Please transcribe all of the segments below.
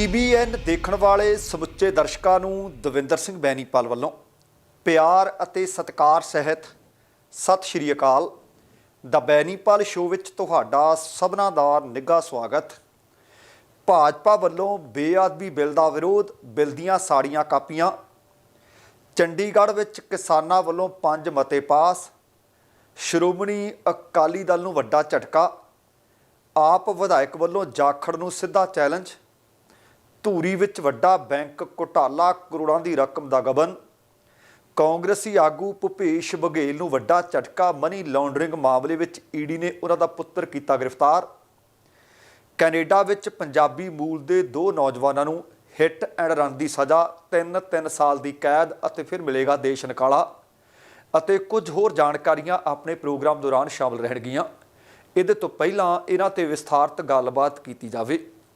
TBN ਦੇਖਣ ਵਾਲੇ ਸਮੁੱਚੇ ਦਰਸ਼ਕਾਂ ਨੂੰ ਦਵਿੰਦਰ ਸਿੰਘ ਬੈਨੀਪਾਲ ਵੱਲੋਂ ਪਿਆਰ ਅਤੇ ਸਤਿਕਾਰ ਸਹਿਤ ਸਤਿ ਸ਼੍ਰੀ ਅਕਾਲ। ਦਾ ਬੈਨੀਪਾਲ ਸ਼ੋਅ ਵਿੱਚ ਤੁਹਾਡਾ ਸਭਨਾਂ ਦਾ ਨਿੱਘਾ ਸਵਾਗਤ। ਭਾਜਪਾ ਵੱਲੋਂ ਬੇਅਦਬੀ ਬਿੱਲ ਦਾ ਵਿਰੋਧ, ਬਿੱਲ ਦੀਆਂ ਸਾੜੀਆਂ ਕਾਪੀਆਂ। ਚੰਡੀਗੜ੍ਹ ਵਿੱਚ ਕਿਸਾਨਾਂ ਵੱਲੋਂ ਪੰਜ ਮਤੇ ਪਾਸ। ਸ਼੍ਰੋਮਣੀ ਅਕਾਲੀ ਦਲ ਨੂੰ ਵੱਡਾ ਝਟਕਾ। ਆਪ ਵਿਧਾਇਕ ਵੱਲੋਂ ਜਾਖੜ ਨੂੰ ਸਿੱਧਾ ਚੈਲੰਜ। ਧੂਰੀ ਵਿੱਚ ਵੱਡਾ ਬੈਂਕ ਘੁਟਾਲਾ ਕਰੋੜਾਂ ਦੀ ਰਕਮ ਦਾ ਗਬਨ। ਕਾਂਗਰਸੀ ਆਗੂ ਭੁਪੇਸ਼ ਬਘੇਲ ਨੂੰ ਵੱਡਾ ਝਟਕਾ ਮਨੀ ਲਾਂਡਰਿੰਗ ਮਾਮਲੇ ਵਿੱਚ ਈਡੀ ਨੇ ਉਹਨਾਂ ਦਾ ਪੁੱਤਰ ਕੀਤਾ ਗ੍ਰਿਫਤਾਰ। ਕੈਨੇਡਾ ਵਿੱਚ ਪੰਜਾਬੀ ਮੂਲ ਦੇ ਦੋ ਨੌਜਵਾਨਾਂ ਨੂੰ ਹਿੱਟ ਐਂਡ ਰਨ ਦੀ ਸਜ਼ਾ 3-3 ਸਾਲ ਦੀ ਕੈਦ ਅਤੇ ਫਿਰ ਮਿਲੇਗਾ ਦੇਸ਼ ਨਿਕਾਲਾ। ਅਤੇ ਕੁਝ ਹੋਰ ਜਾਣਕਾਰੀਆਂ ਆਪਣੇ ਪ੍ਰੋਗਰਾਮ ਦੌਰਾਨ ਸ਼ਾਮਲ ਰਹਿਣਗੀਆਂ। ਇਹਦੇ ਤੋਂ ਪਹਿਲਾਂ ਇਹਨਾਂ ਤੇ ਵਿਸਥਾਰਤ ਗੱਲਬਾਤ ਕੀਤੀ ਜਾਵੇ।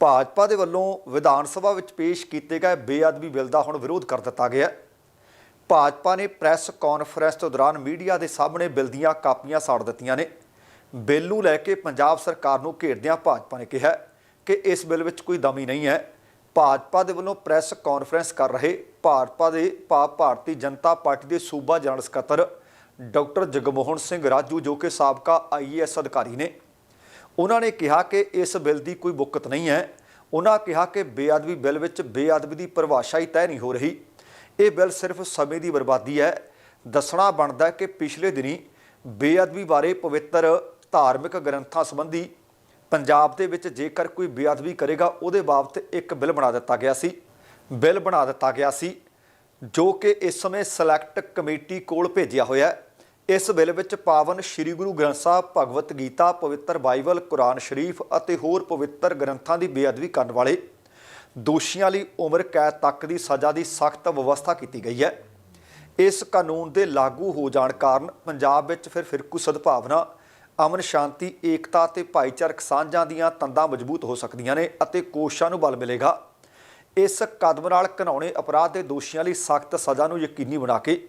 ਭਾਜਪਾ ਦੇ ਵੱਲੋਂ ਵਿਧਾਨ ਸਭਾ ਵਿੱਚ ਪੇਸ਼ ਕੀਤੇ ਗਏ ਬੇਅਦਬੀ ਬਿੱਲ ਦਾ ਹੁਣ ਵਿਰੋਧ ਕਰ ਦਿੱਤਾ ਗਿਆ ਭਾਜਪਾ ਨੇ ਪ੍ਰੈਸ ਕਾਨਫਰੰਸ ਤੋਂ ਦੌਰਾਨ ਮੀਡੀਆ ਦੇ ਸਾਹਮਣੇ ਬਿੱਲ ਦੀਆਂ ਕਾਪੀਆਂ ਸਾੜ ਦਿੱਤੀਆਂ ਨੇ। ਬਿੱਲ ਨੂੰ ਲੈ ਕੇ ਪੰਜਾਬ ਸਰਕਾਰ ਨੂੰ ਘੇਰਦਿਆਂ ਭਾਜਪਾ ਨੇ ਕਿਹਾ ਕਿ ਇਸ ਬਿੱਲ ਵਿੱਚ ਕੋਈ ਦਮੀ ਨਹੀਂ ਹੈ। ਭਾਜਪਾ ਦੇ ਵੱਲੋਂ ਪ੍ਰੈਸ ਕਾਨਫਰੰਸ ਕਰ ਰਹੇ ਭਾਜਪਾ ਦੇ ਭਾਵ ਭਾਰਤੀ ਜਨਤਾ ਪਾਰਟੀ ਦੇ ਸੂਬਾ ਜਨਰਲ ਸਕੱਤਰ ਡਾਕਟਰ ਜਗਮੋਹਨ ਸਿੰਘ ਰਾਜੂ ਜੋ ਕਿ ਸਾਬਕਾ ਆਈਏਐਸ ਅਧਿਕਾਰੀ ਨੇ। ਉਹਨਾਂ ਨੇ ਕਿਹਾ ਕਿ ਇਸ ਬਿੱਲ ਦੀ ਕੋਈ ਬੁੱਕਤ ਨਹੀਂ ਹੈ। ਉਹਨਾਂ ਕਿਹਾ ਕਿ ਬੇਅਦਬੀ ਬਿੱਲ ਵਿੱਚ ਬੇਅਦਬੀ ਦੀ ਪਰਿਭਾਸ਼ਾ ਹੀ ਤੈਅ ਨਹੀਂ ਹੋ ਰਹੀ। ਇਹ ਬਿੱਲ ਸਿਰਫ ਸਮੇਂ ਦੀ ਬਰਬਾਦੀ ਹੈ। ਦੱਸਣਾ ਬਣਦਾ ਕਿ ਪਿਛਲੇ ਦਿਨੀ ਬੇਅਦਬੀ ਬਾਰੇ ਪਵਿੱਤਰ ਧਾਰਮਿਕ ਗ੍ਰੰਥਾਂ ਸੰਬੰਧੀ ਪੰਜਾਬ ਦੇ ਵਿੱਚ ਜੇਕਰ ਕੋਈ ਬੇਅਦਬੀ ਕਰੇਗਾ, ਉਹਦੇ ਬਾਬਤ ਇੱਕ ਬਿੱਲ ਬਣਾ ਦਿੱਤਾ ਗਿਆ ਸੀ। ਬਿੱਲ ਬਣਾ ਦਿੱਤਾ ਗਿਆ ਸੀ, ਜੋ ਕਿ ਇਸ ਸਮੇਂ ਸਿਲੈਕਟ ਕਮੇਟੀ ਕੋਲ ਭੇਜਿਆ ਹੋਇਆ ਹੈ। ਇਸ ਬਿੱਲ ਵਿੱਚ ਪਾਵਨ ਸ੍ਰੀ ਗੁਰੂ ਗ੍ਰੰਥ ਸਾਹਿਬ ਭਗਵਤ ਗੀਤਾ, ਪਵਿੱਤਰ ਬਾਈਬਲ, ਕੁਰਾਨ ਸ਼ਰੀਫ ਅਤੇ ਹੋਰ ਪਵਿੱਤਰ ਗ੍ਰੰਥਾਂ ਦੀ ਬੇਅਦਬੀ ਕਰਨ ਵਾਲੇ ਦੋਸ਼ੀਆਂ ਲਈ ਉਮਰ ਕੈਦ ਤੱਕ ਦੀ ਸਜ਼ਾ ਦੀ ਸਖਤ ਵਿਵਸਥਾ ਕੀਤੀ ਗਈ ਹੈ। ਇਸ ਕਾਨੂੰਨ ਦੇ ਲਾਗੂ ਹੋ ਜਾਣ ਕਾਰਨ ਪੰਜਾਬ ਵਿੱਚ ਫਿਰ ਫਿਰਕੂ ਸਦਭਾਵਨਾ, ਅਮਨ ਸ਼ਾਂਤੀ, ਏਕਤਾ ਤੇ ਭਾਈਚਾਰਕ ਸਾਂਝਾਂ ਦੀਆਂ ਤੰਦਾਂ ਮਜ਼ਬੂਤ ਹੋ ਸਕਦੀਆਂ ਨੇ ਅਤੇ ਕੋਸ਼ਾਂ ਨੂੰ ਬਲ ਮਿਲੇਗਾ। ਇਸ ਕਦਮ ਨਾਲ ਘਿਨਾਉਣੇ ਅਪਰਾਧ ਦੇ ਦੋਸ਼ੀਆਂ ਲਈ ਸਖਤ ਸਜ਼ਾ ਨੂੰ ਯਕੀਨੀ ਬਣਾ ਕੇ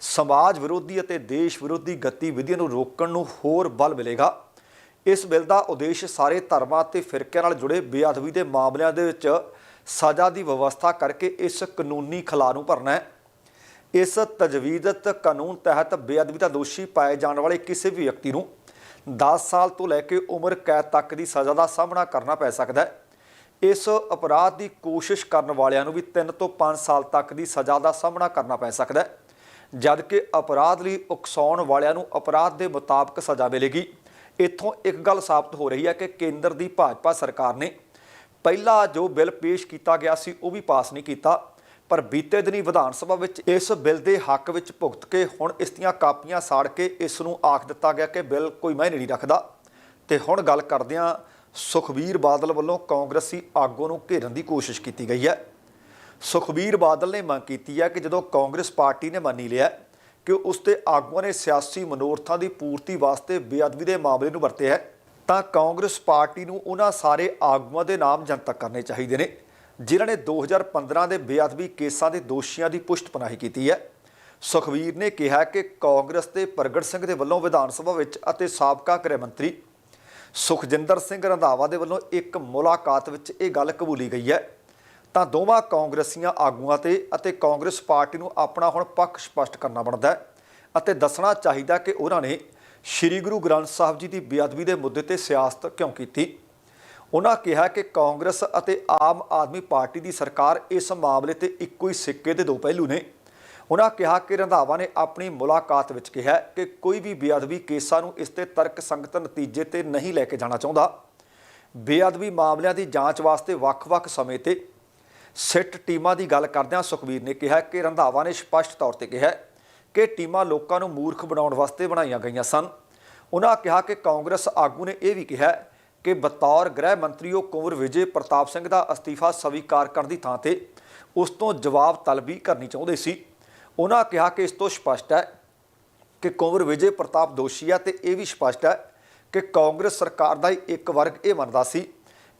ਸਮਾਜ ਵਿਰੋਧੀ ਅਤੇ ਦੇਸ਼ ਵਿਰੋਧੀ ਗਤੀਵਿਧੀਆਂ ਨੂੰ ਰੋਕਣ ਨੂੰ ਹੋਰ ਬਲ ਮਿਲੇਗਾ। ਇਸ ਬਿੱਲ ਦਾ ਉਦੇਸ਼ ਸਾਰੇ ਧਰਮਾਂ ਅਤੇ ਫਿਰਕਿਆਂ ਨਾਲ ਜੁੜੇ ਬੇਅਦਬੀ ਦੇ ਮਾਮਲਿਆਂ ਦੇ ਵਿੱਚ ਸਜ਼ਾ ਦੀ ਵਿਵਸਥਾ ਕਰਕੇ ਇਸ ਕਾਨੂੰਨੀ ਖਲਾ ਨੂੰ ਭਰਨਾ ਹੈ। ਇਸ ਤਜਵੀਜ਼ਤ ਕਾਨੂੰਨ ਤਹਿਤ ਬੇਅਦਬੀ ਦਾ ਦੋਸ਼ੀ ਪਾਏ ਜਾਣ ਵਾਲੇ ਕਿਸੇ ਵੀ ਵਿਅਕਤੀ ਨੂੰ 10 ਸਾਲ ਤੋਂ ਲੈ ਕੇ ਉਮਰ ਕੈਦ ਤੱਕ ਦੀ ਸਜ਼ਾ ਦਾ ਸਾਹਮਣਾ ਕਰਨਾ ਪੈ ਸਕਦਾ ਹੈ। ਇਸ ਅਪਰਾਧ ਦੀ ਕੋਸ਼ਿਸ਼ ਕਰਨ ਵਾਲਿਆਂ ਨੂੰ ਵੀ 3 ਤੋਂ 5 ਸਾਲ ਤੱਕ ਦੀ ਸਜ਼ਾ ਦਾ ਸਾਹਮਣਾ ਕਰਨਾ ਪੈ ਸਕਦਾ ਹੈ। ਜਦ ਕਿ ਅਪਰਾਧ ਲਈ ਉਕਸਾਉਣ ਵਾਲਿਆਂ ਨੂੰ ਅਪਰਾਧ ਦੇ ਮੁਤਾਬਕ ਸਜ਼ਾ ਮਿਲੇਗੀ। ਇੱਥੋਂ ਇੱਕ ਗੱਲ ਸਾਬਤ ਹੋ ਰਹੀ ਹੈ ਕਿ ਕੇਂਦਰ ਦੀ ਭਾਜਪਾ ਸਰਕਾਰ ਨੇ ਪਹਿਲਾ ਜੋ ਬਿੱਲ ਪੇਸ਼ ਕੀਤਾ ਗਿਆ ਸੀ, ਉਹ ਵੀ ਪਾਸ ਨਹੀਂ ਕੀਤਾ। ਪਰ ਬੀਤੇ ਦਿਨੀ ਵਿਧਾਨ ਸਭਾ ਵਿੱਚ ਇਸ ਬਿੱਲ ਦੇ ਹੱਕ ਵਿੱਚ ਭੁਗਤ ਕੇ ਹੁਣ ਇਸ ਦੀਆਂ ਕਾਪੀਆਂ ਸਾੜ ਕੇ ਇਸ ਨੂੰ ਆਖ ਦਿੱਤਾ ਗਿਆ ਕਿ ਬਿੱਲ ਕੋਈ ਮਾਇਨੇ ਨਹੀਂ ਰੱਖਦਾ। ਤੇ ਹੁਣ ਗੱਲ ਕਰਦੇ ਹਾਂ ਸੁਖਬੀਰ ਬਾਦਲ ਵੱਲੋਂ ਕਾਂਗਰਸੀ ਆਗੂ ਨੂੰ ਘੇਰਨ ਦੀ ਕੋਸ਼ਿਸ਼ ਕੀਤੀ ਗਈ ਹੈ। ਸੁਖਬੀਰ ਬਾਦਲ ਨੇ ਮੰਗ ਕੀਤੀ ਹੈ ਕਿ ਜਦੋਂ ਕਾਂਗਰਸ ਪਾਰਟੀ ਨੇ ਮੰਨੀ ਲਿਆ ਕਿ ਉਸ ਤੇ ਆਗੂਆਂ ਨੇ ਸਿਆਸੀ ਮਨੋਰਥਾਂ ਦੀ ਪੂਰਤੀ ਵਾਸਤੇ ਬੇਅਦਬੀ ਦੇ ਮਾਮਲੇ ਨੂੰ ਵਰਤਿਆ ਹੈ, ਤਾਂ ਕਾਂਗਰਸ ਪਾਰਟੀ ਨੂੰ ਉਹਨਾਂ ਸਾਰੇ ਆਗੂਆਂ ਦੇ ਨਾਮ ਜਨਤਕ ਕਰਨੇ ਚਾਹੀਦੇ ਨੇ, ਜਿਨ੍ਹਾਂ ਨੇ 2015 ਦੇ ਬੇਅਦਬੀ ਕੇਸਾਂ ਦੇ ਦੋਸ਼ੀਆਂ ਦੀ ਪੁਸ਼ਟਪਨਾਹੀ ਕੀਤੀ ਹੈ। ਸੁਖਬੀਰ ਨੇ ਕਿਹਾ ਕਿ ਕਾਂਗਰਸ ਤੇ ਪ੍ਰਗਟ ਸਿੰਘ ਦੇ ਵੱਲੋਂ ਵਿਧਾਨ ਸਭਾ ਵਿੱਚ ਅਤੇ ਸਾਬਕਾ ਗ੍ਰਹਿ ਮੰਤਰੀ ਸੁਖਜਿੰਦਰ ਸਿੰਘ ਰੰਧਾਵਾ ਦੇ ਵੱਲੋਂ ਇੱਕ ਮੁਲਾਕਾਤ ਵਿੱਚ ਇਹ ਗੱਲ ਕਬੂਲੀ ਗਈ ਹੈ ਤਾਂ ਦੋਵਾਂ ਕਾਂਗਰਸੀਆਂ ਆਗੂਆਂ ਤੇ ਅਤੇ ਕਾਂਗਰਸ ਪਾਰਟੀ ਨੂੰ ਆਪਣਾ ਹੁਣ ਪੱਖ ਸਪਸ਼ਟ ਕਰਨਾ ਬਣਦਾ ਹੈ ਅਤੇ ਦੱਸਣਾ ਚਾਹੀਦਾ ਕਿ ਉਹਨਾਂ ਨੇ ਸ੍ਰੀ ਗੁਰੂ ਗ੍ਰੰਥ ਸਾਹਿਬ ਜੀ ਦੀ ਬੇਅਦਬੀ ਦੇ ਮੁੱਦੇ ਤੇ ਸਿਆਸਤ ਕਿਉਂ ਕੀਤੀ? ਉਹਨਾਂ ਕਿਹਾ ਕਿ ਕਾਂਗਰਸ ਅਤੇ ਆਮ ਆਦਮੀ ਪਾਰਟੀ ਦੀ ਸਰਕਾਰ ਇਸ ਮਾਮਲੇ ਤੇ ਇੱਕੋ ਹੀ ਸਿੱਕੇ ਦੇ ਦੋ ਪਹਿਲੂ ਨੇ। ਉਹਨਾਂ ਕਿਹਾ ਕਿ ਰੰਧਾਵਾ ਨੇ ਆਪਣੀ ਮੁਲਾਕਾਤ ਵਿੱਚ ਕਿਹਾ ਕਿ ਕੋਈ ਵੀ ਬੇਅਦਬੀ ਕੇਸਾਂ ਨੂੰ ਇਸ ਤੇ ਤਰਕ ਸੰਗਤ ਨਤੀਜੇ ਤੇ ਨਹੀਂ ਲੈ ਕੇ ਜਾਣਾ ਚਾਹੁੰਦਾ। ਬੇਅਦਬੀ ਮਾਮਲਿਆਂ ਦੀ ਜਾਂਚ ਵਾਸਤੇ ਵੱਖ-ਵੱਖ ਸਮੇਂ ਤੇ ਸਿੱਟ ਟੀਮਾਂ ਦੀ ਗੱਲ ਕਰਦਿਆਂ ਸੁਖਬੀਰ ਨੇ ਕਿਹਾ ਕਿ ਰੰਧਾਵਾ ਨੇ ਸਪਸ਼ਟ ਤੌਰ ਤੇ ਕਿਹਾ ਕਿ ਟੀਮਾਂ ਲੋਕਾਂ ਨੂੰ ਮੂਰਖ ਬਣਾਉਣ ਵਾਸਤੇ ਬਣਾਈਆਂ ਗਈਆਂ ਸਨ। ਉਹਨਾਂ ਕਿਹਾ ਕਿ ਕਾਂਗਰਸ ਆਗੂ ਨੇ ਇਹ ਵੀ ਕਿਹਾ ਕਿ ਬਤੌਰ ਗ੍ਰਹਿ ਮੰਤਰੀ ਉਹ ਕੁੰਵਰ ਵਿਜੇ ਪ੍ਰਤਾਪ ਸਿੰਘ ਦਾ ਅਸਤੀਫਾ ਸਵੀਕਾਰ ਕਰਨ ਦੀ ਥਾਂ ਤੇ ਉਸ ਤੋਂ ਜਵਾਬ ਤਲਬੀ ਕਰਨੀ ਚਾਹੁੰਦੇ ਸੀ। ਉਹਨਾਂ ਕਿਹਾ ਕਿ ਇਸ ਤੋਂ ਸਪਸ਼ਟ ਹੈ ਕਿ ਕੁੰਵਰ ਵਿਜੇ ਪ੍ਰਤਾਪ ਦੋਸ਼ੀ ਹੈ ਤੇ ਇਹ ਵੀ ਸਪਸ਼ਟ ਹੈ ਕਿ ਕਾਂਗਰਸ ਸਰਕਾਰ ਦਾ ਹੀ ਇੱਕ ਵਰਗ ਇਹ ਮੰਨਦਾ ਸੀ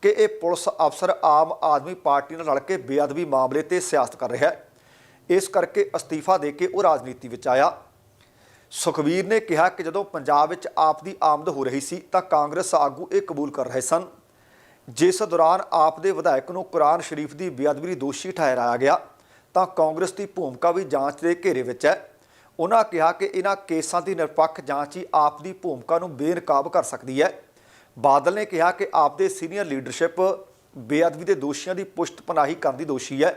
ਕਿ ਇਹ ਪੁਲਿਸ ਅਫਸਰ ਆਮ ਆਦਮੀ ਪਾਰਟੀ ਨਾਲ ਰਲ ਕੇ ਬੇਅਦਬੀ ਮਾਮਲੇ ਤੇ ਸਿਆਸਤ ਕਰ ਰਿਹਾ ਹੈ। ਇਸ ਕਰਕੇ ਅਸਤੀਫਾ ਦੇ ਕੇ ਉਹ ਰਾਜਨੀਤੀ ਵਿੱਚ ਆਇਆ। ਸੁਖਵੀਰ ਨੇ ਕਿਹਾ ਕਿ ਜਦੋਂ ਪੰਜਾਬ ਵਿੱਚ ਆਪ ਦੀ ਆਮਦ ਹੋ ਰਹੀ ਸੀ ਤਾਂ ਕਾਂਗਰਸ ਆਗੂ ਇਹ ਕਬੂਲ ਕਰ ਰਹੇ ਸਨ। ਜਿਸ ਦੌਰਾਨ ਆਪ ਦੇ ਵਿਧਾਇਕ ਨੂੰ ਕੁਰਾਨ ਸ਼ਰੀਫ ਦੀ ਬੇਅਦਬੀ ਦੀ ਦੋਸ਼ੀ ਠਹਿਰਾਇਆ ਗਿਆ, ਤਾਂ ਕਾਂਗਰਸ ਦੀ ਭੂਮਿਕਾ ਵੀ ਜਾਂਚ ਦੇ ਘੇਰੇ ਵਿੱਚ ਹੈ। ਉਹਨਾਂ ਕਿਹਾ ਕਿ ਇਹਨਾਂ ਕੇਸਾਂ ਦੀ ਨਿਰਪੱਖ ਜਾਂਚ ਹੀ ਆਪ ਦੀ ਭੂਮਿਕਾ ਨੂੰ ਬੇਨਕਾਬ ਕਰ ਸਕਦੀ ਹੈ। ਬਾਦਲ ਨੇ ਕਿਹਾ ਕਿ ਆਪਦੇ ਸੀਨੀਅਰ ਲੀਡਰਸ਼ਿਪ ਬੇਅਦਬੀ ਦੇ ਦੋਸ਼ੀਆਂ ਦੀ ਪੁਸ਼ਤਪਨਾਹੀ ਕਰਨ ਦੀ ਦੋਸ਼ੀ ਹੈ।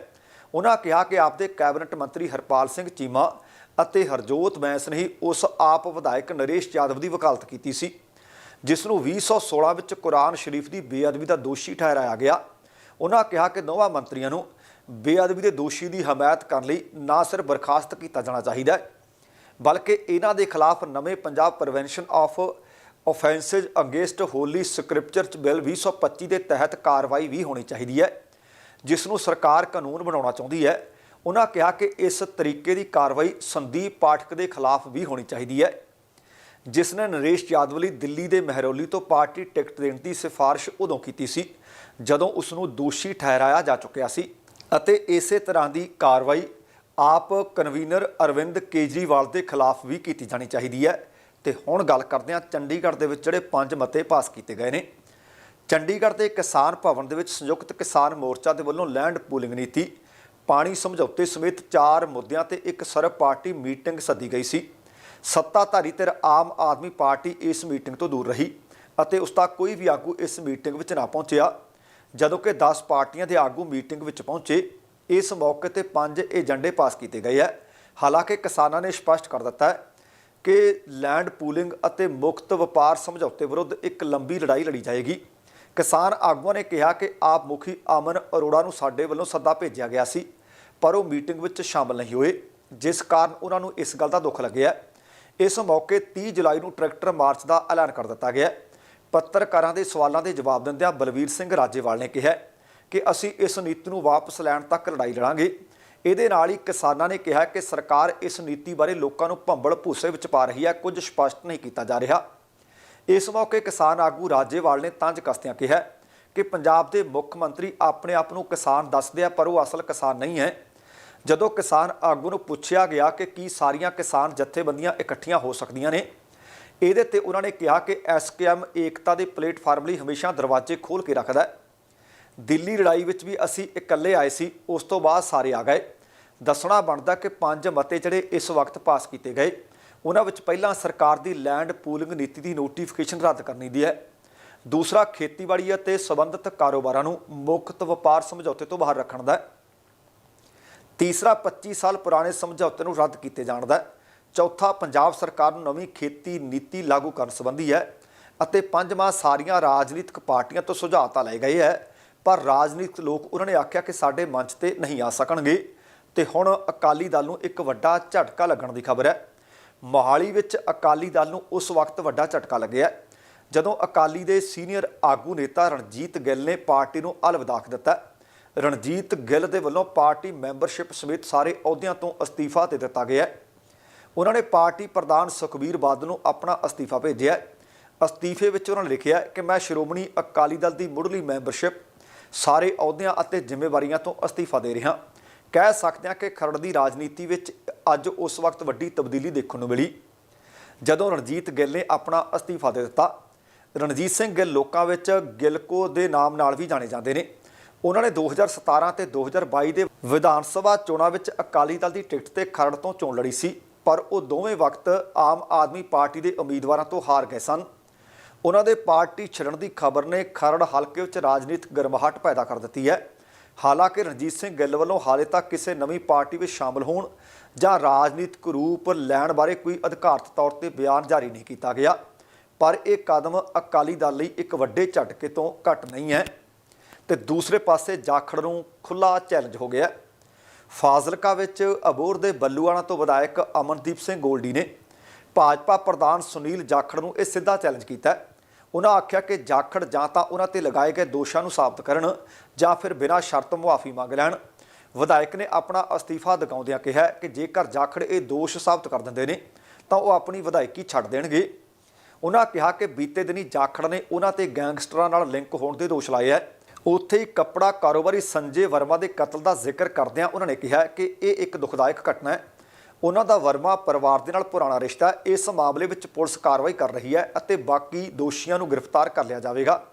ਉਹਨਾਂ ਕਿਹਾ ਕਿ ਆਪਦੇ ਕੈਬਨਿਟ ਮੰਤਰੀ ਹਰਪਾਲ ਸਿੰਘ ਚੀਮਾ ਅਤੇ ਹਰਜੋਤ ਬੈਂਸ ਨੇ ਉਸ ਆਪ ਵਿਧਾਇਕ ਨਰੇਸ਼ ਯਾਦਵ ਦੀ ਵਕਾਲਤ ਕੀਤੀ ਸੀ, ਜਿਸ ਨੂੰ 2016 ਵਿੱਚ ਕੁਰਾਨ ਸ਼ਰੀਫ ਦੀ ਬੇਅਦਬੀ ਦਾ ਦੋਸ਼ੀ ਠਹਿਰਾਇਆ ਗਿਆ। ਉਹਨਾਂ ਕਿਹਾ ਕਿ ਦੋਵਾਂ ਮੰਤਰੀਆਂ ਨੂੰ ਬੇਅਦਬੀ ਦੇ ਦੋਸ਼ੀ ਦੀ ਹਮਾਇਤ ਕਰਨ ਲਈ ਨਾ ਸਿਰਫ ਬਰਖਾਸਤ ਕੀਤਾ ਜਾਣਾ ਚਾਹੀਦਾ ਹੈ, ਬਲਕਿ ਇਹਨਾਂ ਦੇ ਖਿਲਾਫ ਨਵੇਂ Punjab prevention of offences against holy scriptures bill 2025 ਦੇ ਤਹਿਤ ਕਾਰਵਾਈ ਵੀ ਹੋਣੀ ਚਾਹੀਦੀ ਹੈ ਜਿਸ ਨੂੰ ਸਰਕਾਰ ਕਾਨੂੰਨ ਬਣਾਉਣਾ ਚਾਹੁੰਦੀ ਹੈ। ਉਹਨਾਂ ਕਿਹਾ ਕਿ ਇਸ ਤਰੀਕੇ ਦੀ ਕਾਰਵਾਈ ਸੰਦੀਪ ਪਾਠਕ ਦੇ ਖਿਲਾਫ ਵੀ ਹੋਣੀ ਚਾਹੀਦੀ ਹੈ, ਜਿਸ ਨੇ ਨਰੇਸ਼ ਯਾਦਵ ਲਈ ਦਿੱਲੀ ਦੇ ਮਹਿਰੌਲੀ ਤੋਂ ਪਾਰਟੀ ਟਿਕਟ ਦੇਣ ਦੀ ਸਿਫਾਰਿਸ਼ ਉਦੋਂ ਕੀਤੀ ਸੀ, ਜਦੋਂ ਉਸ ਨੂੰ ਦੋਸ਼ੀ ਠਹਿਰਾਇਆ ਜਾ ਚੁੱਕਿਆ ਸੀ। ਅਤੇ ਇਸੇ ਤਰ੍ਹਾਂ ਦੀ ਕਾਰਵਾਈ ਆਪ ਕਨਵੀਨਰ ਅਰਵਿੰਦ ਕੇਜਰੀਵਾਲ ਦੇ ਖਿਲਾਫ ਵੀ ਕੀਤੀ ਜਾਣੀ ਚਾਹੀਦੀ ਹੈ। ਤੇ ਹੁਣ ਗੱਲ ਕਰਦੇ ਹਾਂ ਚੰਡੀਗੜ੍ਹ ਦੇ ਵਿੱਚ ਜਿਹੜੇ ਪੰਜ ਮਤੇ ਪਾਸ ਕੀਤੇ ਗਏ ਨੇ। ਚੰਡੀਗੜ੍ਹ ਦੇ ਕਿਸਾਨ ਭਵਨ ਦੇ ਵਿੱਚ ਸੰਯੁਕਤ ਕਿਸਾਨ ਮੋਰਚਾ ਦੇ ਵੱਲੋਂ ਲੈਂਡ ਪੂਲਿੰਗ ਨੀਤੀ, ਪਾਣੀ ਸਮਝੌਤੇ ਸਮੇਤ ਚਾਰ ਮੁੱਦਿਆਂ ਤੇ ਇੱਕ ਸਰਬ ਪਾਰਟੀ ਮੀਟਿੰਗ ਸੱਦੀ ਗਈ ਸੀ। ਸੱਤਾਧਾਰੀ ਧਿਰ ਆਮ ਆਦਮੀ ਪਾਰਟੀ ਇਸ ਮੀਟਿੰਗ ਤੋਂ ਦੂਰ ਰਹੀ ਅਤੇ ਉਸ ਦਾ ਕੋਈ ਵੀ ਆਗੂ ਇਸ ਮੀਟਿੰਗ ਵਿੱਚ ਨਾ ਪਹੁੰਚਿਆ। ਜਦੋਂ ਕਿ 10 ਪਾਰਟੀਆਂ ਦੇ ਆਗੂ ਮੀਟਿੰਗ ਵਿੱਚ ਪਹੁੰਚੇ, ਇਸ ਮੌਕੇ ਤੇ ਪੰਜ ਏਜੰਡੇ ਪਾਸ ਕੀਤੇ ਗਏ ਹੈ। ਹਾਲਾਂਕਿ ਕਿਸਾਨਾਂ ਨੇ ਸਪਸ਼ਟ ਕਰ ਦਿੱਤਾ ਹੈ ਕਿ ਲੈਂਡ ਪੂਲਿੰਗ ਅਤੇ ਮੁਕਤ ਵਪਾਰ ਸਮਝੌਤੇ ਵਿਰੁੱਧ ਇੱਕ ਲੰਬੀ ਲੜਾਈ ਲੜੀ ਜਾਏਗੀ। ਕਿਸਾਨ ਆਗੂਆਂ ਨੇ ਕਿਹਾ ਕਿ ਆਪ ਮੁਖੀ ਅਮਨ ਅਰੋੜਾ ਨੂੰ ਸਾਡੇ ਵੱਲੋਂ ਸੱਦਾ ਭੇਜਿਆ ਗਿਆ ਸੀ, ਪਰ ਉਹ ਮੀਟਿੰਗ ਵਿੱਚ ਸ਼ਾਮਲ ਨਹੀਂ ਹੋਏ, ਜਿਸ ਕਾਰਨ ਉਹਨਾਂ ਨੂੰ ਇਸ ਗੱਲ ਦਾ ਦੁੱਖ ਲੱਗਿਆ। ਇਸ ਮੌਕੇ 30 ਜੁਲਾਈ ਨੂੰ ਟਰੈਕਟਰ ਮਾਰਚ ਦਾ ਐਲਾਨ ਕਰ ਦਿੱਤਾ ਗਿਆ। ਪੱਤਰਕਾਰਾਂ ਦੇ ਸਵਾਲਾਂ ਦੇ ਜਵਾਬ ਦਿੰਦਿਆਂ ਬਲਵੀਰ ਸਿੰਘ ਰਾਜੇਵਾਲ ਨੇ ਕਿਹਾ ਕਿ ਅਸੀਂ ਇਸ ਨੀਤੀ ਨੂੰ ਵਾਪਸ ਲੈਣ ਤੱਕ ਲੜਾਈ ਲੜਾਂਗੇ। ਇਹਦੇ ਨਾਲ ਹੀ ਕਿਸਾਨਾਂ ਨੇ ਕਿਹਾ ਕਿ ਸਰਕਾਰ ਇਸ ਨੀਤੀ ਬਾਰੇ ਲੋਕਾਂ ਨੂੰ ਭੰਬਲ ਭੂਸੇ ਵਿੱਚ ਪਾ ਰਹੀ ਹੈ, ਕੁਝ ਸਪਸ਼ਟ ਨਹੀਂ ਕੀਤਾ ਜਾ ਰਿਹਾ। ਇਸ ਮੌਕੇ ਕਿਸਾਨ ਆਗੂ ਰਾਜੇਵਾਲ ਨੇ ਤੰਜ ਕਸਦਿਆਂ ਕਿਹਾ ਕਿ ਪੰਜਾਬ ਦੇ ਮੁੱਖ ਮੰਤਰੀ ਆਪਣੇ ਆਪ ਨੂੰ ਕਿਸਾਨ ਦੱਸਦੇ ਆ, ਪਰ ਉਹ ਅਸਲ ਕਿਸਾਨ ਨਹੀਂ ਹੈ। ਜਦੋਂ ਕਿਸਾਨ ਆਗੂ ਨੂੰ ਪੁੱਛਿਆ ਗਿਆ ਕਿ ਕੀ ਸਾਰੀਆਂ ਕਿਸਾਨ ਜਥੇਬੰਦੀਆਂ ਇਕੱਠੀਆਂ ਹੋ ਸਕਦੀਆਂ ਨੇ, ਇਹਦੇ ਤੇ ਉਹਨਾਂ ਨੇ ਕਿਹਾ ਕਿ ਐਸਕੇਐਮ ਏਕਤਾ ਦੇ ਪਲੇਟਫਾਰਮ ਲਈ ਹਮੇਸ਼ਾ ਦਰਵਾਜ਼ੇ ਖੋਲ੍ਹ ਕੇ ਰੱਖਦਾ ਹੈ। ਦਿੱਲੀ ਲੜਾਈ ਵਿੱਚ ਵੀ ਅਸੀਂ ਇਕੱਲੇ ਆਏ ਸੀ, ਉਸ ਤੋਂ ਬਾਅਦ ਸਾਰੇ ਆ ਗਏ। ਦੱਸਣਾ ਬਣਦਾ ਕਿ ਪੰਜ ਮਤੇ ਜਿਹੜੇ ਇਸ ਵਕਤ ਪਾਸ ਕੀਤੇ ਗਏ। ਉਹਨਾਂ ਵਿੱਚ ਪਹਿਲਾਂ ਸਰਕਾਰ ਦੀ ਲੈਂਡ ਪੂਲਿੰਗ ਨੀਤੀ ਦੀ ਨੋਟੀਫਿਕੇਸ਼ਨ ਰੱਦ ਕਰਨੀ ਦੀ ਹੈ। ਦੂਸਰਾ ਖੇਤੀਬਾੜੀ ਅਤੇ ਸੰਬੰਧਿਤ ਕਾਰੋਬਾਰਾਂ ਨੂੰ ਮੁਕਤ ਵਪਾਰ ਸਮਝੌਤੇ ਤੋਂ ਬਾਹਰ ਰੱਖਣ ਦਾ ਹੈ। ਤੀਸਰਾ 25 ਸਾਲ ਪੁਰਾਣੇ ਸਮਝੌਤੇ ਨੂੰ ਰੱਦ ਕੀਤੇ ਜਾਣ ਦਾ ਹੈ। ਚੌਥਾ, ਪੰਜਾਬ ਸਰਕਾਰ ਨੂੰ ਨਵੀਂ ਖੇਤੀ ਨੀਤੀ ਲਾਗੂ ਕਰਨ ਸੰਬੰਧੀ ਹੈ ਅਤੇ ਪੰਜਵਾਂ, ਸਾਰੀਆਂ ਰਾਜਨੀਤਿਕ ਪਾਰਟੀਆਂ ਤੋਂ ਸੁਝਾਅ ਤਾਂ ਲਏ ਗਏ ਹੈ, ਪਰ ਰਾਜਨੀਤਿਕ ਲੋਕ ਉਹਨਾਂ ਨੇ ਆਖਿਆ ਕਿ ਸਾਡੇ ਮੰਚ ਤੇ ਨਹੀਂ ਆ ਸਕਣਗੇ। ਤੇ ਹੁਣ ਅਕਾਲੀ ਦਲ ਨੂੰ ਇੱਕ ਵੱਡਾ ਝਟਕਾ ਲੱਗਣ ਦੀ ਖਬਰ ਹੈ। ਮੋਹਾਲੀ ਵਿੱਚ ਅਕਾਲੀ ਦਲ ਨੂੰ ਉਸ ਵਕਤ ਵੱਡਾ ਝਟਕਾ ਲੱਗਿਆ। ਜਦੋਂ ਅਕਾਲੀ ਦੇ ਸੀਨੀਅਰ ਆਗੂ ਨੇਤਾ ਰਣਜੀਤ ਗਿੱਲ ਨੇ ਪਾਰਟੀ ਨੂੰ ਅਲਵਿਦਾ ਕਰ ਦਿੱਤਾ। ਰਣਜੀਤ ਗਿੱਲ ਦੇ ਵੱਲੋਂ ਪਾਰਟੀ ਮੈਂਬਰਸ਼ਿਪ ਸਮੇਤ ਸਾਰੇ ਅਹੁਦਿਆਂ ਤੋਂ ਅਸਤੀਫਾ ਦੇ ਦਿੱਤਾ ਗਿਆ ਉਹਨਾਂ ਨੇ ਪਾਰਟੀ ਪ੍ਰਧਾਨ ਸੁਖਬੀਰ ਬਾਦਲ ਨੂੰ ਆਪਣਾ ਅਸਤੀਫਾ ਭੇਜਿਆ ਅਸਤੀਫੇ ਵਿੱਚ ਉਹਨਾਂ ਨੇ ਲਿਖਿਆ ਕਿ ਮੈਂ ਸ਼੍ਰੋਮਣੀ ਅਕਾਲੀ ਦਲ ਦੀ ਮੁੱਢਲੀ ਮੈਂਬਰਸ਼ਿਪ, ਸਾਰੇ ਅਹੁਦਿਆਂ ਅਤੇ ਜ਼ਿੰਮੇਵਾਰੀਆਂ ਤੋਂ ਅਸਤੀਫਾ ਦੇ ਰਿਹਾ ਕਹਿ ਸਕਦੇ ਹਾਂ ਕਿ ਖਰੜ ਦੀ ਰਾਜਨੀਤੀ ਵਿੱਚ ਅੱਜ ਉਸ ਵਕਤ ਵੱਡੀ ਤਬਦੀਲੀ ਦੇਖਣ ਨੂੰ ਮਿਲੀ, ਜਦੋਂ ਰਣਜੀਤ ਗਿੱਲ ਨੇ ਆਪਣਾ ਅਸਤੀਫਾ ਦੇ ਦਿੱਤਾ। ਰਣਜੀਤ ਸਿੰਘ ਗਿੱਲ ਲੋਕਾਂ ਵਿੱਚ ਗਿਲਕੋ ਦੇ ਨਾਮ ਨਾਲ ਵੀ ਜਾਣੇ ਜਾਂਦੇ ਨੇ। ਉਹਨਾਂ ਨੇ 2017 ਤੇ 2022 ਦੇ ਵਿਧਾਨ ਸਭਾ ਚੋਣਾਂ ਵਿੱਚ ਅਕਾਲੀ ਦਲ ਦੀ ਟਿਕਟ ਤੇ ਖਰੜ ਤੋਂ ਚੋਣ ਲੜੀ ਸੀ, ਪਰ ਉਹ ਦੋਵੇਂ ਵਕਤ ਆਮ ਆਦਮੀ ਪਾਰਟੀ ਦੇ ਉਮੀਦਵਾਰਾਂ ਤੋਂ ਹਾਰ ਗਏ ਸਨ। ਉਹਨਾਂ ਦੇ ਪਾਰਟੀ ਛੱਡਣ ਦੀ ਖਬਰ ਨੇ ਖਰੜ ਹਲਕੇ ਵਿੱਚ ਰਾਜਨੀਤਿਕ ਗਰਮਾਹਟ ਪੈਦਾ ਕਰ ਦਿੱਤੀ ਹੈ। ਹਾਲਾਂਕਿ ਰਣਜੀਤ ਸਿੰਘ ਗਿੱਲ ਵੱਲੋਂ ਹਾਲੇ ਤੱਕ ਕਿਸੇ ਨਵੀਂ ਪਾਰਟੀ ਵਿੱਚ ਸ਼ਾਮਲ ਹੋਣ ਜਾਂ ਰਾਜਨੀਤਿਕ ਰੂਪ ਲੈਣ ਬਾਰੇ ਕੋਈ ਅਧਿਕਾਰਤ ਤੌਰ ਤੇ ਬਿਆਨ ਜਾਰੀ ਨਹੀਂ ਕੀਤਾ ਗਿਆ ਪਰ ਇਹ ਕਦਮ ਅਕਾਲੀ ਦਲ ਲਈ ਇੱਕ ਵੱਡੇ ਝਟਕੇ ਤੋਂ ਘੱਟ ਨਹੀਂ ਹੈ ਤੇ ਦੂਸਰੇ ਪਾਸੇ ਜਾਖੜ ਨੂੰ ਖੁੱਲਾ ਚੈਲੰਜ ਹੋ ਗਿਆ ਫਾਜ਼ਿਲਕਾ ਵਿੱਚ ਅਬੋਰ ਦੇ ਬੱਲੂਆਣਾ ਤੋਂ ਵਿਧਾਇਕ ਅਮਨਦੀਪ ਸਿੰਘ ਗੋਲਡੀ ਨੇ ਭਾਜਪਾ ਪ੍ਰਧਾਨ ਸੁਨੀਲ ਜਾਖੜ ਨੂੰ ਇਹ ਸਿੱਧਾ ਚੈਲੰਜ ਕੀਤਾ ਹੈ। ਉਹਨਾਂ ਆਖਿਆ ਕਿ ਜਾਖੜ ਜਾਂ ਤਾਂ ਉਹਨਾਂ ਤੇ ਲਗਾਏ ਗਏ ਦੋਸ਼ਾਂ ਨੂੰ ਸਾਬਤ ਕਰਨ ਜਾਂ ਫਿਰ ਬਿਨਾਂ ਸ਼ਰਤ ਮੁਆਫੀ ਮੰਗ ਲੈਣ। ਵਿਧਾਇਕ ਨੇ ਆਪਣਾ ਅਸਤੀਫਾ ਦਿਖਾਉਂਦਿਆਂ ਕਿਹਾ ਕਿ ਜੇਕਰ ਜਾਖੜ ਇਹ ਦੋਸ਼ ਸਾਬਤ ਕਰ ਦਿੰਦੇ ਨੇ, ਤਾਂ ਉਹ ਆਪਣੀ ਵਿਧਾਇਕੀ ਛੱਡ ਦੇਣਗੇ। ਉਹਨਾਂ ਕਿਹਾ ਕਿ ਬੀਤੇ ਦਿਨੀ ਜਾਖੜ ਨੇ ਉਹਨਾਂ ਤੇ ਗੈਂਗਸਟਰਾਂ ਨਾਲ ਲਿੰਕ ਹੋਣ ਦੇ ਦੋਸ਼ ਲਾਏ ਹੈ। ਉੱਥੇ ਹੀ ਕੱਪੜਾ ਕਾਰੋਬਾਰੀ ਸੰਜੇ ਵਰਮਾ ਦੇ ਕਤਲ ਦਾ ਜ਼ਿਕਰ ਕਰਦਿਆਂ ਉਹਨਾਂ ਨੇ ਕਿਹਾ ਕਿ ਇਹ ਇੱਕ ਦੁਖਦਾਇਕ ਘਟਨਾ ਹੈ। ਉਹਨਾਂ ਦਾ ਵਰਮਾ ਪਰਿਵਾਰ ਦੇ ਨਾਲ ਪੁਰਾਣਾ ਰਿਸ਼ਤਾ ਇਸ ਮਾਮਲੇ ਵਿੱਚ ਪੁਲਿਸ ਕਾਰਵਾਈ ਕਰ ਰਹੀ ਹੈ ਅਤੇ ਬਾਕੀ ਦੋਸ਼ੀਆਂ ਨੂੰ ਗ੍ਰਿਫਤਾਰ ਕਰ ਲਿਆ ਜਾਵੇਗਾ।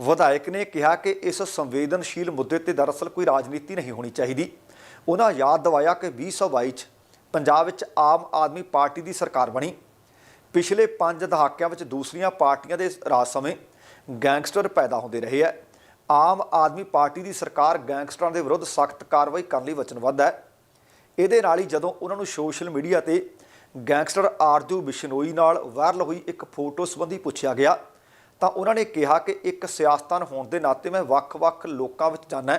ਵਿਧਾਇਕ ਨੇ ਕਿਹਾ ਕਿ ਇਸ ਸੰਵੇਦਨਸ਼ੀਲ ਮੁੱਦੇ ਤੇ ਦਰਅਸਲ ਕੋਈ ਰਾਜਨੀਤੀ ਨਹੀਂ ਹੋਣੀ ਚਾਹੀਦੀ। ਉਹਨਾਂ ਯਾਦ ਦਿਵਾਇਆ ਕਿ 2022 ਚ ਪੰਜਾਬ ਵਿੱਚ ਆਮ ਆਦਮੀ ਪਾਰਟੀ ਦੀ ਸਰਕਾਰ ਬਣੀ। ਪਿਛਲੇ 5 ਦਹਾਕਿਆਂ ਵਿੱਚ ਦੂਸਰੀਆਂ ਪਾਰਟੀਆਂ ਦੇ ਰਾਜ ਸਮੇਂ ਗੈਂਗਸਟਰ ਪੈਦਾ ਹੁੰਦੇ ਰਹੇ ਹੈ। ਆਮ ਆਦਮੀ ਪਾਰਟੀ ਦੀ ਸਰਕਾਰ ਗੈਂਗਸਟਰਾਂ ਦੇ ਵਿਰੁੱਧ ਸਖਤ ਕਾਰਵਾਈ ਕਰਨ ਲਈ ਵਚਨਬੱਧ ਹੈ। ਇਹਦੇ ਨਾਲ ਹੀ ਜਦੋਂ ਉਹਨਾਂ ਨੂੰ ਸੋਸ਼ਲ ਮੀਡੀਆ ਤੇ ਗੈਂਗਸਟਰ ਆਰਜੂ ਬਿਸ਼ਨੋਈ ਨਾਲ ਵਾਇਰਲ ਹੋਈ ਇੱਕ ਫੋਟੋ ਸੰਬੰਧੀ ਪੁੱਛਿਆ ਗਿਆ, ਤਾਂ ਉਹਨਾਂ ਨੇ ਕਿਹਾ ਕਿ ਇੱਕ ਸਿਆਸਤਦਾਨ ਹੋਣ ਦੇ ਨਾਤੇ ਮੈਂ ਵੱਖ-ਵੱਖ ਲੋਕਾਂ ਵਿੱਚ ਜਾਣਾ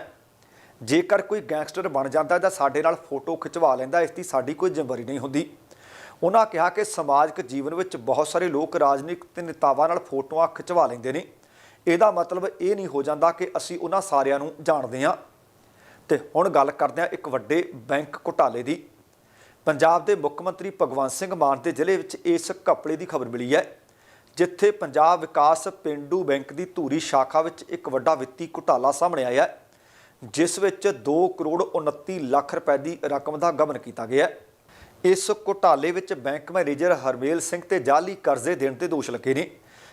ਜੇਕਰ ਕੋਈ ਗੈਂਗਸਟਰ ਬਣ ਜਾਂਦਾ ਤਾਂ ਸਾਡੇ ਨਾਲ ਫੋਟੋ ਖਿਚਵਾ ਲੈਂਦਾ, ਇਸ ਦੀ ਸਾਡੀ ਕੋਈ ਜ਼ਿੰਮੇਵਾਰੀ ਨਹੀਂ ਹੁੰਦੀ। ਉਹਨਾਂ ਕਿਹਾ ਕਿ ਸਮਾਜਿਕ ਜੀਵਨ ਵਿੱਚ ਬਹੁਤ ਸਾਰੇ ਲੋਕ ਰਾਜਨੀਤਿਕ ਨੇਤਾਵਾਂ ਨਾਲ ਫੋਟੋਆਂ ਖਿਚਵਾ ਲੈਂਦੇ ਨੇ। ਇਹਦਾ ਮਤਲਬ ਇਹ ਨਹੀਂ ਹੋ ਜਾਂਦਾ ਕਿ ਅਸੀਂ ਉਹਨਾਂ ਸਾਰਿਆਂ ਨੂੰ ਜਾਣਦੇ ਹਾਂ। ਤੇ ਹੁਣ ਗੱਲ ਕਰਦੇ ਹਾਂ ਇੱਕ ਵੱਡੇ ਬੈਂਕ ਘੁਟਾਲੇ ਦੀ। ਪੰਜਾਬ ਦੇ ਮੁੱਖ ਮੰਤਰੀ ਭਗਵੰਤ ਸਿੰਘ ਮਾਨ ਦੇ ਜ਼ਿਲ੍ਹੇ ਵਿੱਚ ਇਸ ਘਪਲੇ ਦੀ ਖਬਰ ਮਿਲੀ ਹੈ, ਜਿੱਥੇ ਪੰਜਾਬ ਵਿਕਾਸ ਪਿੰਡੂ ਬੈਂਕ ਦੀ ਧੂਰੀ ਸ਼ਾਖਾ ਵਿੱਚ ਇੱਕ ਵੱਡਾ ਵਿੱਤੀ ਘੁਟਾਲਾ ਸਾਹਮਣੇ ਆਇਆ ਜਿਸ ਵਿੱਚ 2 ਕਰੋੜ 29 ਲੱਖ ਰੁਪਏ ਦੀ ਰਕਮ ਦਾ ਗਮਨ ਕੀਤਾ ਗਿਆ ਇਸ ਘੁਟਾਲੇ ਵਿੱਚ ਬੈਂਕ ਮੈਨੇਜਰ ਹਰਮੇਲ ਸਿੰਘ ਤੇ ਜਾਲੀ ਕਰਜ਼ੇ ਦੇਣ ਦੇ ਦੋਸ਼ ਲੱਗੇ ਨੇ।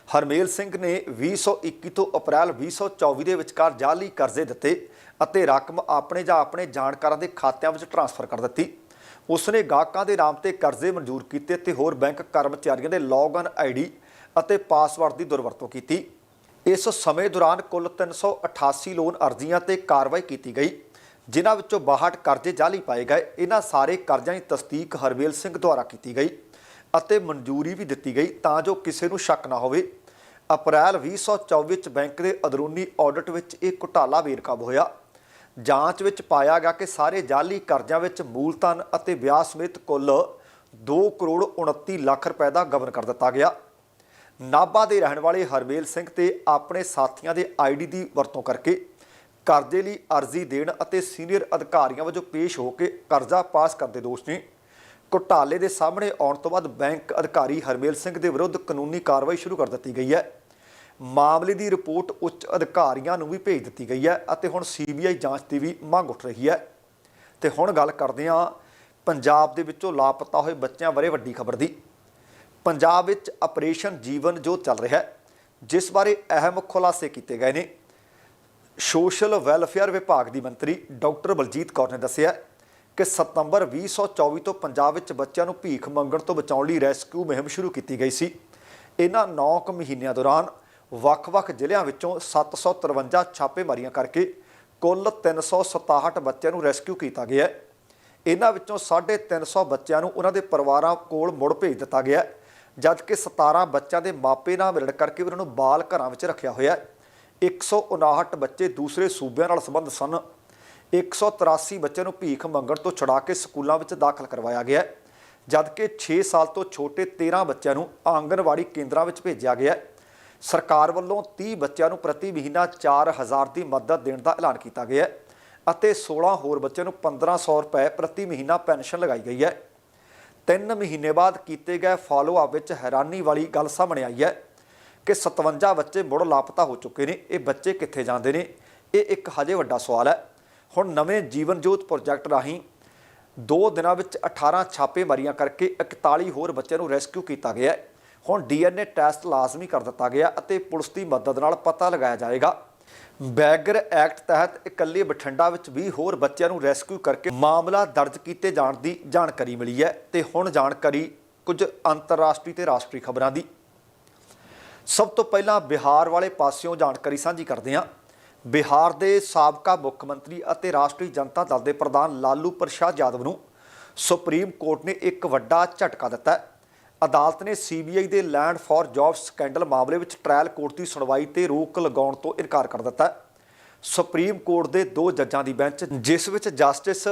ਹਰਮੇਲ ਸਿੰਘ ਨੇ 2021 ਤੋਂ ਅਪ੍ਰੈਲ 2024 ਦੇ ਵਿਚਕਾਰ ਜਾਲੀ ਕਰਜ਼ੇ ਦਿੱਤੇ ਅਤੇ ਰਕਮ ਆਪਣੇ ਜਾਂ ਆਪਣੇ ਜਾਣਕਾਰਾਂ ਦੇ ਖਾਤਿਆਂ ਵਿੱਚ ਟ੍ਰਾਂਸਫਰ ਕਰ ਦਿੱਤੀ। ਉਸਨੇ ਗਾਹਕਾਂ ਦੇ ਨਾਮ ਤੇ ਕਰਜ਼ੇ ਮਨਜ਼ੂਰ ਕੀਤੇ ਤੇ ਹੋਰ ਬੈਂਕ ਕਰਮਚਾਰੀਆਂ ਦੇ ਲੌਗਇਨ ਆਈਡੀ ਅਤੇ ਪਾਸਵਰਡ ਦੀ ਦੁਰਵਰਤੋਂ ਕੀਤੀ। ਇਸ ਸਮੇਂ ਦੌਰਾਨ ਕੁੱਲ 388 ਲੋਨ ਅਰਜ਼ੀਆਂ ਤੇ ਕਾਰਵਾਈ ਕੀਤੀ ਗਈ, ਜਿਨ੍ਹਾਂ ਵਿੱਚੋਂ 62 ਕਰਜ਼ੇ ਜਾਲੀ ਪਾਏ ਗਏ। ਇਹਨਾਂ ਸਾਰੇ ਕਰਜ਼ਿਆਂ ਦੀ ਤਸਦੀਕ ਹਰਵੇਲ ਸਿੰਘ ਦੁਆਰਾ ਕੀਤੀ ਗਈ ਅਤੇ ਮਨਜ਼ੂਰੀ ਵੀ ਦਿੱਤੀ ਗਈ ਤਾਂ ਜੋ ਕਿਸੇ ਨੂੰ ਸ਼ੱਕ ਨਾ ਹੋਵੇ। ਅਪ੍ਰੈਲ 2024 ਵਿੱਚ ਬੈਂਕ ਦੇ ਅੰਦਰੂਨੀ ਆਡਿਟ ਵਿੱਚ ਇਹ ਘੁਟਾਲਾ ਬੇਨਕਾਬ ਹੋਇਆ। ਜਾਂਚ ਵਿੱਚ ਪਾਇਆ ਗਿਆ ਕਿ ਸਾਰੇ ਜਾਲੀ ਕਰਜ਼ਿਆਂ ਵਿੱਚ ਮੂਲਧਨ ਅਤੇ ਵਿਆਜ ਸਮੇਤ ਕੁੱਲ 2 ਕਰੋੜ 29 ਲੱਖ ਰੁਪਏ ਦਾ ਗਬਨ ਕਰ ਦਿੱਤਾ ਗਿਆ। ਨਾਭਾ ਦੇ ਰਹਿਣ ਵਾਲੇ ਹਰਮੇਲ ਸਿੰਘ ਤੇ ਆਪਣੇ ਸਾਥੀਆਂ ਦੇ ਆਈਡੀ ਦੀ ਵਰਤੋਂ ਕਰਕੇ ਕਰਜ਼ੇ ਲਈ ਅਰਜ਼ੀ ਦੇਣ ਅਤੇ ਸੀਨੀਅਰ ਅਧਿਕਾਰੀਆਂ ਵਜੋਂ ਪੇਸ਼ ਹੋ ਕੇ ਕਰਜ਼ਾ ਪਾਸ ਕਰਨ ਦੇ ਦੋਸ਼ ਨੇ। ਘੁਟਾਲੇ ਦੇ ਸਾਹਮਣੇ ਆਉਣ ਤੋਂ ਬਾਅਦ ਬੈਂਕ ਅਧਿਕਾਰੀ ਹਰਮੇਲ ਸਿੰਘ ਦੇ ਵਿਰੁੱਧ ਕਾਨੂੰਨੀ ਕਾਰਵਾਈ ਸ਼ੁਰੂ ਕਰ ਦਿੱਤੀ ਗਈ ਹੈ। ਮਾਮਲੇ ਦੀ ਰਿਪੋਰਟ ਉੱਚ ਅਧਿਕਾਰੀਆਂ ਨੂੰ ਵੀ ਭੇਜ ਦਿੱਤੀ ਗਈ ਹੈ ਅਤੇ ਹੁਣ ਸੀਬੀਆਈ ਜਾਂਚ ਦੀ ਵੀ ਮੰਗ ਉੱਠ ਰਹੀ ਹੈ। ਤੇ ਹੁਣ ਗੱਲ ਕਰਦੇ ਹਾਂ ਪੰਜਾਬ ਦੇ ਵਿੱਚੋਂ ਲਾਪਤਾ ਹੋਏ ਬੱਚਿਆਂ ਬਾਰੇ ਵੱਡੀ ਖਬਰ ਦੀ। ਪੰਜਾਬ ਵਿੱਚ ਆਪਰੇਸ਼ਨ ਜੀਵਨ ਜੋ ਚੱਲ ਰਿਹਾ ਹੈ, ਜਿਸ ਬਾਰੇ ਅਹਿਮ ਖੁਲਾਸੇ ਕੀਤੇ ਗਏ ਨੇ। ਸੋਸ਼ਲ ਵੈਲਫੇਅਰ ਵਿਭਾਗ ਦੀ ਮੰਤਰੀ ਡਾਕਟਰ ਬਲਜੀਤ ਕੌਰ ਨੇ ਦੱਸਿਆ ਕਿ ਸਤੰਬਰ 2024 ਤੋਂ ਪੰਜਾਬ ਵਿੱਚ ਬੱਚਿਆਂ ਨੂੰ ਭੀਖ ਮੰਗਣ ਤੋਂ ਬਚਾਉਣ ਲਈ ਰੈਸਕਿਊ ਮੁਹਿੰਮ ਸ਼ੁਰੂ ਕੀਤੀ ਗਈ ਸੀ। ਇਹਨਾਂ 9 ਕੁ ਮਹੀਨਿਆਂ ਦੌਰਾਨ ਵੱਖ-ਵੱਖ ਜ਼ਿਲ੍ਹਿਆਂ ਵਿੱਚੋਂ 753 ਛਾਪੇਮਾਰੀਆਂ ਕਰਕੇ ਕੁੱਲ 367 ਬੱਚਿਆਂ ਨੂੰ ਰੈਸਕਿਊ ਕੀਤਾ ਗਿਆ ਹੈ। ਇਹਨਾਂ ਵਿੱਚੋਂ 350 ਬੱਚਿਆਂ ਨੂੰ ਉਹਨਾਂ ਦੇ ਪਰਿਵਾਰਾਂ ਕੋਲ ਮੁੜ ਭੇਜ ਦਿੱਤਾ ਗਿਆ ਜਦਕਿ 17 ਬੱਚਿਆਂ ਦੇ ਮਾਪੇ ਨਾਲ ਮਿਲਣ ਕਰਕੇ ਉਹਨਾਂ ਨੂੰ ਬਾਲ ਘਰਾਂ ਵਿੱਚ ਰੱਖਿਆ ਹੋਇਆ ਹੈ। 159 ਬੱਚੇ ਦੂਸਰੇ ਸੂਬਿਆਂ ਨਾਲ ਸੰਬੰਧ ਸਨ। 183 ਬੱਚਿਆਂ ਨੂੰ ਭੀਖ ਮੰਗਣ ਤੋਂ ਛੁਡਾ ਕੇ ਸਕੂਲਾਂ ਵਿੱਚ ਦਾਖਲ ਕਰਵਾਇਆ ਗਿਆ ਜਦਕਿ 6 ਸਾਲ ਤੋਂ ਛੋਟੇ 13 ਬੱਚਿਆਂ ਨੂੰ ਆਂਗਨਵਾੜੀ ਕੇਂਦਰਾਂ ਵਿੱਚ ਭੇਜਿਆ ਗਿਆ ਹੈ। ਸਰਕਾਰ ਵੱਲੋਂ 30 ਬੱਚਿਆਂ ਨੂੰ ਪ੍ਰਤੀ ਮਹੀਨਾ 4000 ਦੀ ਮਦਦ ਦੇਣ ਦਾ ਐਲਾਨ ਕੀਤਾ ਗਿਆ ਹੈ ਅਤੇ 16 ਹੋਰ ਬੱਚਿਆਂ ਨੂੰ 1500 ਰੁਪਏ ਪ੍ਰਤੀ ਮਹੀਨਾ ਪੈਨਸ਼ਨ ਲਗਾਈ ਗਈ ਹੈ। ਤਿੰਨ ਮਹੀਨੇ ਬਾਅਦ ਕੀਤੇ ਗਏ ਫਾਲੋ ਅਪ ਵਿੱਚ ਹੈਰਾਨੀ ਵਾਲੀ ਗੱਲ ਸਾਹਮਣੇ ਆਈ ਹੈ ਕਿ 57 ਬੱਚੇ ਮੁੜ ਲਾਪਤਾ ਹੋ ਚੁੱਕੇ ਨੇ। ਇਹ ਬੱਚੇ ਕਿੱਥੇ ਜਾਂਦੇ ਨੇ? ਇਹ ਇੱਕ ਹਜੇ ਵੱਡਾ ਸਵਾਲ ਹੈ। ਹੁਣ ਨਵੇਂ ਜੀਵਨ ਜੋਤ ਪ੍ਰੋਜੈਕਟ ਰਾਹੀਂ ਦੋ ਦਿਨਾਂ ਵਿੱਚ 18 ਛਾਪੇਮਾਰੀਆਂ ਕਰਕੇ 41 ਹੋਰ ਬੱਚਿਆਂ ਨੂੰ ਰੈਸਕਿਊ ਕੀਤਾ ਗਿਆ ਹੈ। ਹੁਣ ਡੀਐਨਏ ਟੈਸਟ ਲਾਜ਼ਮੀ ਕਰ ਦਿੱਤਾ ਗਿਆ ਅਤੇ ਪੁਲਿਸ ਦੀ ਮਦਦ ਨਾਲ ਪਤਾ ਲਗਾਇਆ ਜਾਏਗਾ। ਬੈਗਰ ਐਕਟ ਤਹਿਤ ਇਕੱਲੇ ਬਠਿੰਡਾ ਵਿੱਚ ਵੀ ਹੋਰ ਬੱਚਿਆਂ ਨੂੰ ਰੈਸਕਿਊ ਕਰਕੇ ਮਾਮਲਾ ਦਰਜ ਕੀਤੇ ਜਾਣ ਦੀ ਜਾਣਕਾਰੀ ਮਿਲੀ ਹੈ ਤੇ ਹੁਣ ਜਾਣਕਾਰੀ ਕੁਝ ਅੰਤਰਰਾਸ਼ਟਰੀ ਤੇ ਰਾਸ਼ਟਰੀ ਖਬਰਾਂ ਦੀ। ਸਭ ਤੋਂ ਪਹਿਲਾਂ ਬਿਹਾਰ ਵਾਲੇ ਪਾਸਿਓਂ ਜਾਣਕਾਰੀ ਸਾਂਝੀ ਕਰਦੇ ਹਾਂ। ਬਿਹਾਰ ਦੇ ਸਾਬਕਾ ਮੁੱਖ ਮੰਤਰੀ ਅਤੇ ਰਾਸ਼ਟਰੀ ਜਨਤਾ ਦਲ ਦੇ ਪ੍ਰਧਾਨ ਲਾਲੂ ਪ੍ਰਸ਼ਾਦ ਯਾਦਵ ਨੂੰ ਸੁਪਰੀਮ ਕੋਰਟ ਨੇ ਇੱਕ ਵੱਡਾ ਝਟਕਾ ਦਿੱਤਾ ਹੈ। ਅਦਾਲਤ ਨੇ ਸੀਬੀਆਈ ਦੇ ਲੈਂਡ ਫਾਰ ਜੌਬਸ ਸਕੈਂਡਲ ਮਾਮਲੇ ਵਿੱਚ ਟ੍ਰਾਇਲ ਕੋਰਟ ਦੀ ਸੁਣਵਾਈ ਤੇ ਰੋਕ ਲਗਾਉਣ ਤੋਂ ਇਨਕਾਰ ਕਰ ਦਿੱਤਾ ਸੁਪਰੀਮ ਕੋਰਟ ਦੇ ਦੋ ਜੱਜਾਂ ਦੀ ਬੈਂਚ, ਜਿਸ ਵਿੱਚ ਜਸਟਿਸ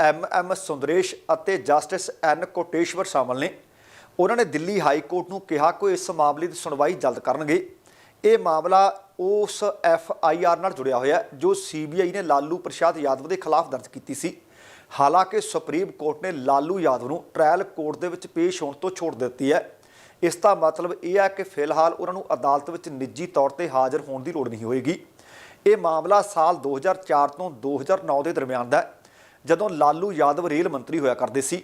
ਐਮ ਐਮ ਸੁੰਦਰੇਸ਼ ਅਤੇ ਜਸਟਿਸ ਐਨ ਕੋਟੇਸ਼ਵਰ ਸ਼ਾਮਲ ਨੇ। ਉਹਨਾਂ ਨੇ ਦਿੱਲੀ ਹਾਈ ਕੋਰਟ ਨੂੰ ਕਿਹਾ ਕਿ ਇਸ ਮਾਮਲੇ ਦੀ ਸੁਣਵਾਈ ਜਲਦ ਕਰਨਗੇ। ਇਹ ਮਾਮਲਾ ਉਸ ਐਫ ਆਈ ਆਰ ਨਾਲ ਜੁੜਿਆ ਹੋਇਆ ਹੈ, ਜੋ ਸੀਬੀਆਈ ਨੇ ਲਾਲੂ ਪ੍ਰਸ਼ਾਦ ਯਾਦਵ ਦੇ ਖਿਲਾਫ ਦਰਜ ਕੀਤੀ ਸੀ। ਹਾਲਾਂਕਿ ਸੁਪਰੀਮ ਕੋਰਟ ਨੇ ਲਾਲੂ ਯਾਦਵ ਨੂੰ ਟ੍ਰਾਇਲ ਕੋਰਟ ਦੇ ਵਿੱਚ ਪੇਸ਼ ਹੋਣ ਤੋਂ ਛੋਟ ਦਿੱਤੀ ਹੈ। ਇਸ ਦਾ ਮਤਲਬ ਇਹ ਹੈ ਕਿ ਫਿਲਹਾਲ ਉਹਨਾਂ ਨੂੰ ਅਦਾਲਤ ਵਿੱਚ ਨਿੱਜੀ ਤੌਰ ਤੇ ਹਾਜ਼ਰ ਹੋਣ ਦੀ ਲੋੜ ਨਹੀਂ ਹੋਏਗੀ। ਇਹ ਮਾਮਲਾ ਸਾਲ 2004 ਤੋਂ 2009 ਦੇ ਦਰਮਿਆਨ ਦਾ ਹੈ, ਜਦੋਂ ਲਾਲੂ ਯਾਦਵ ਰੇਲ ਮੰਤਰੀ ਹੋਇਆ ਕਰਦੇ ਸੀ।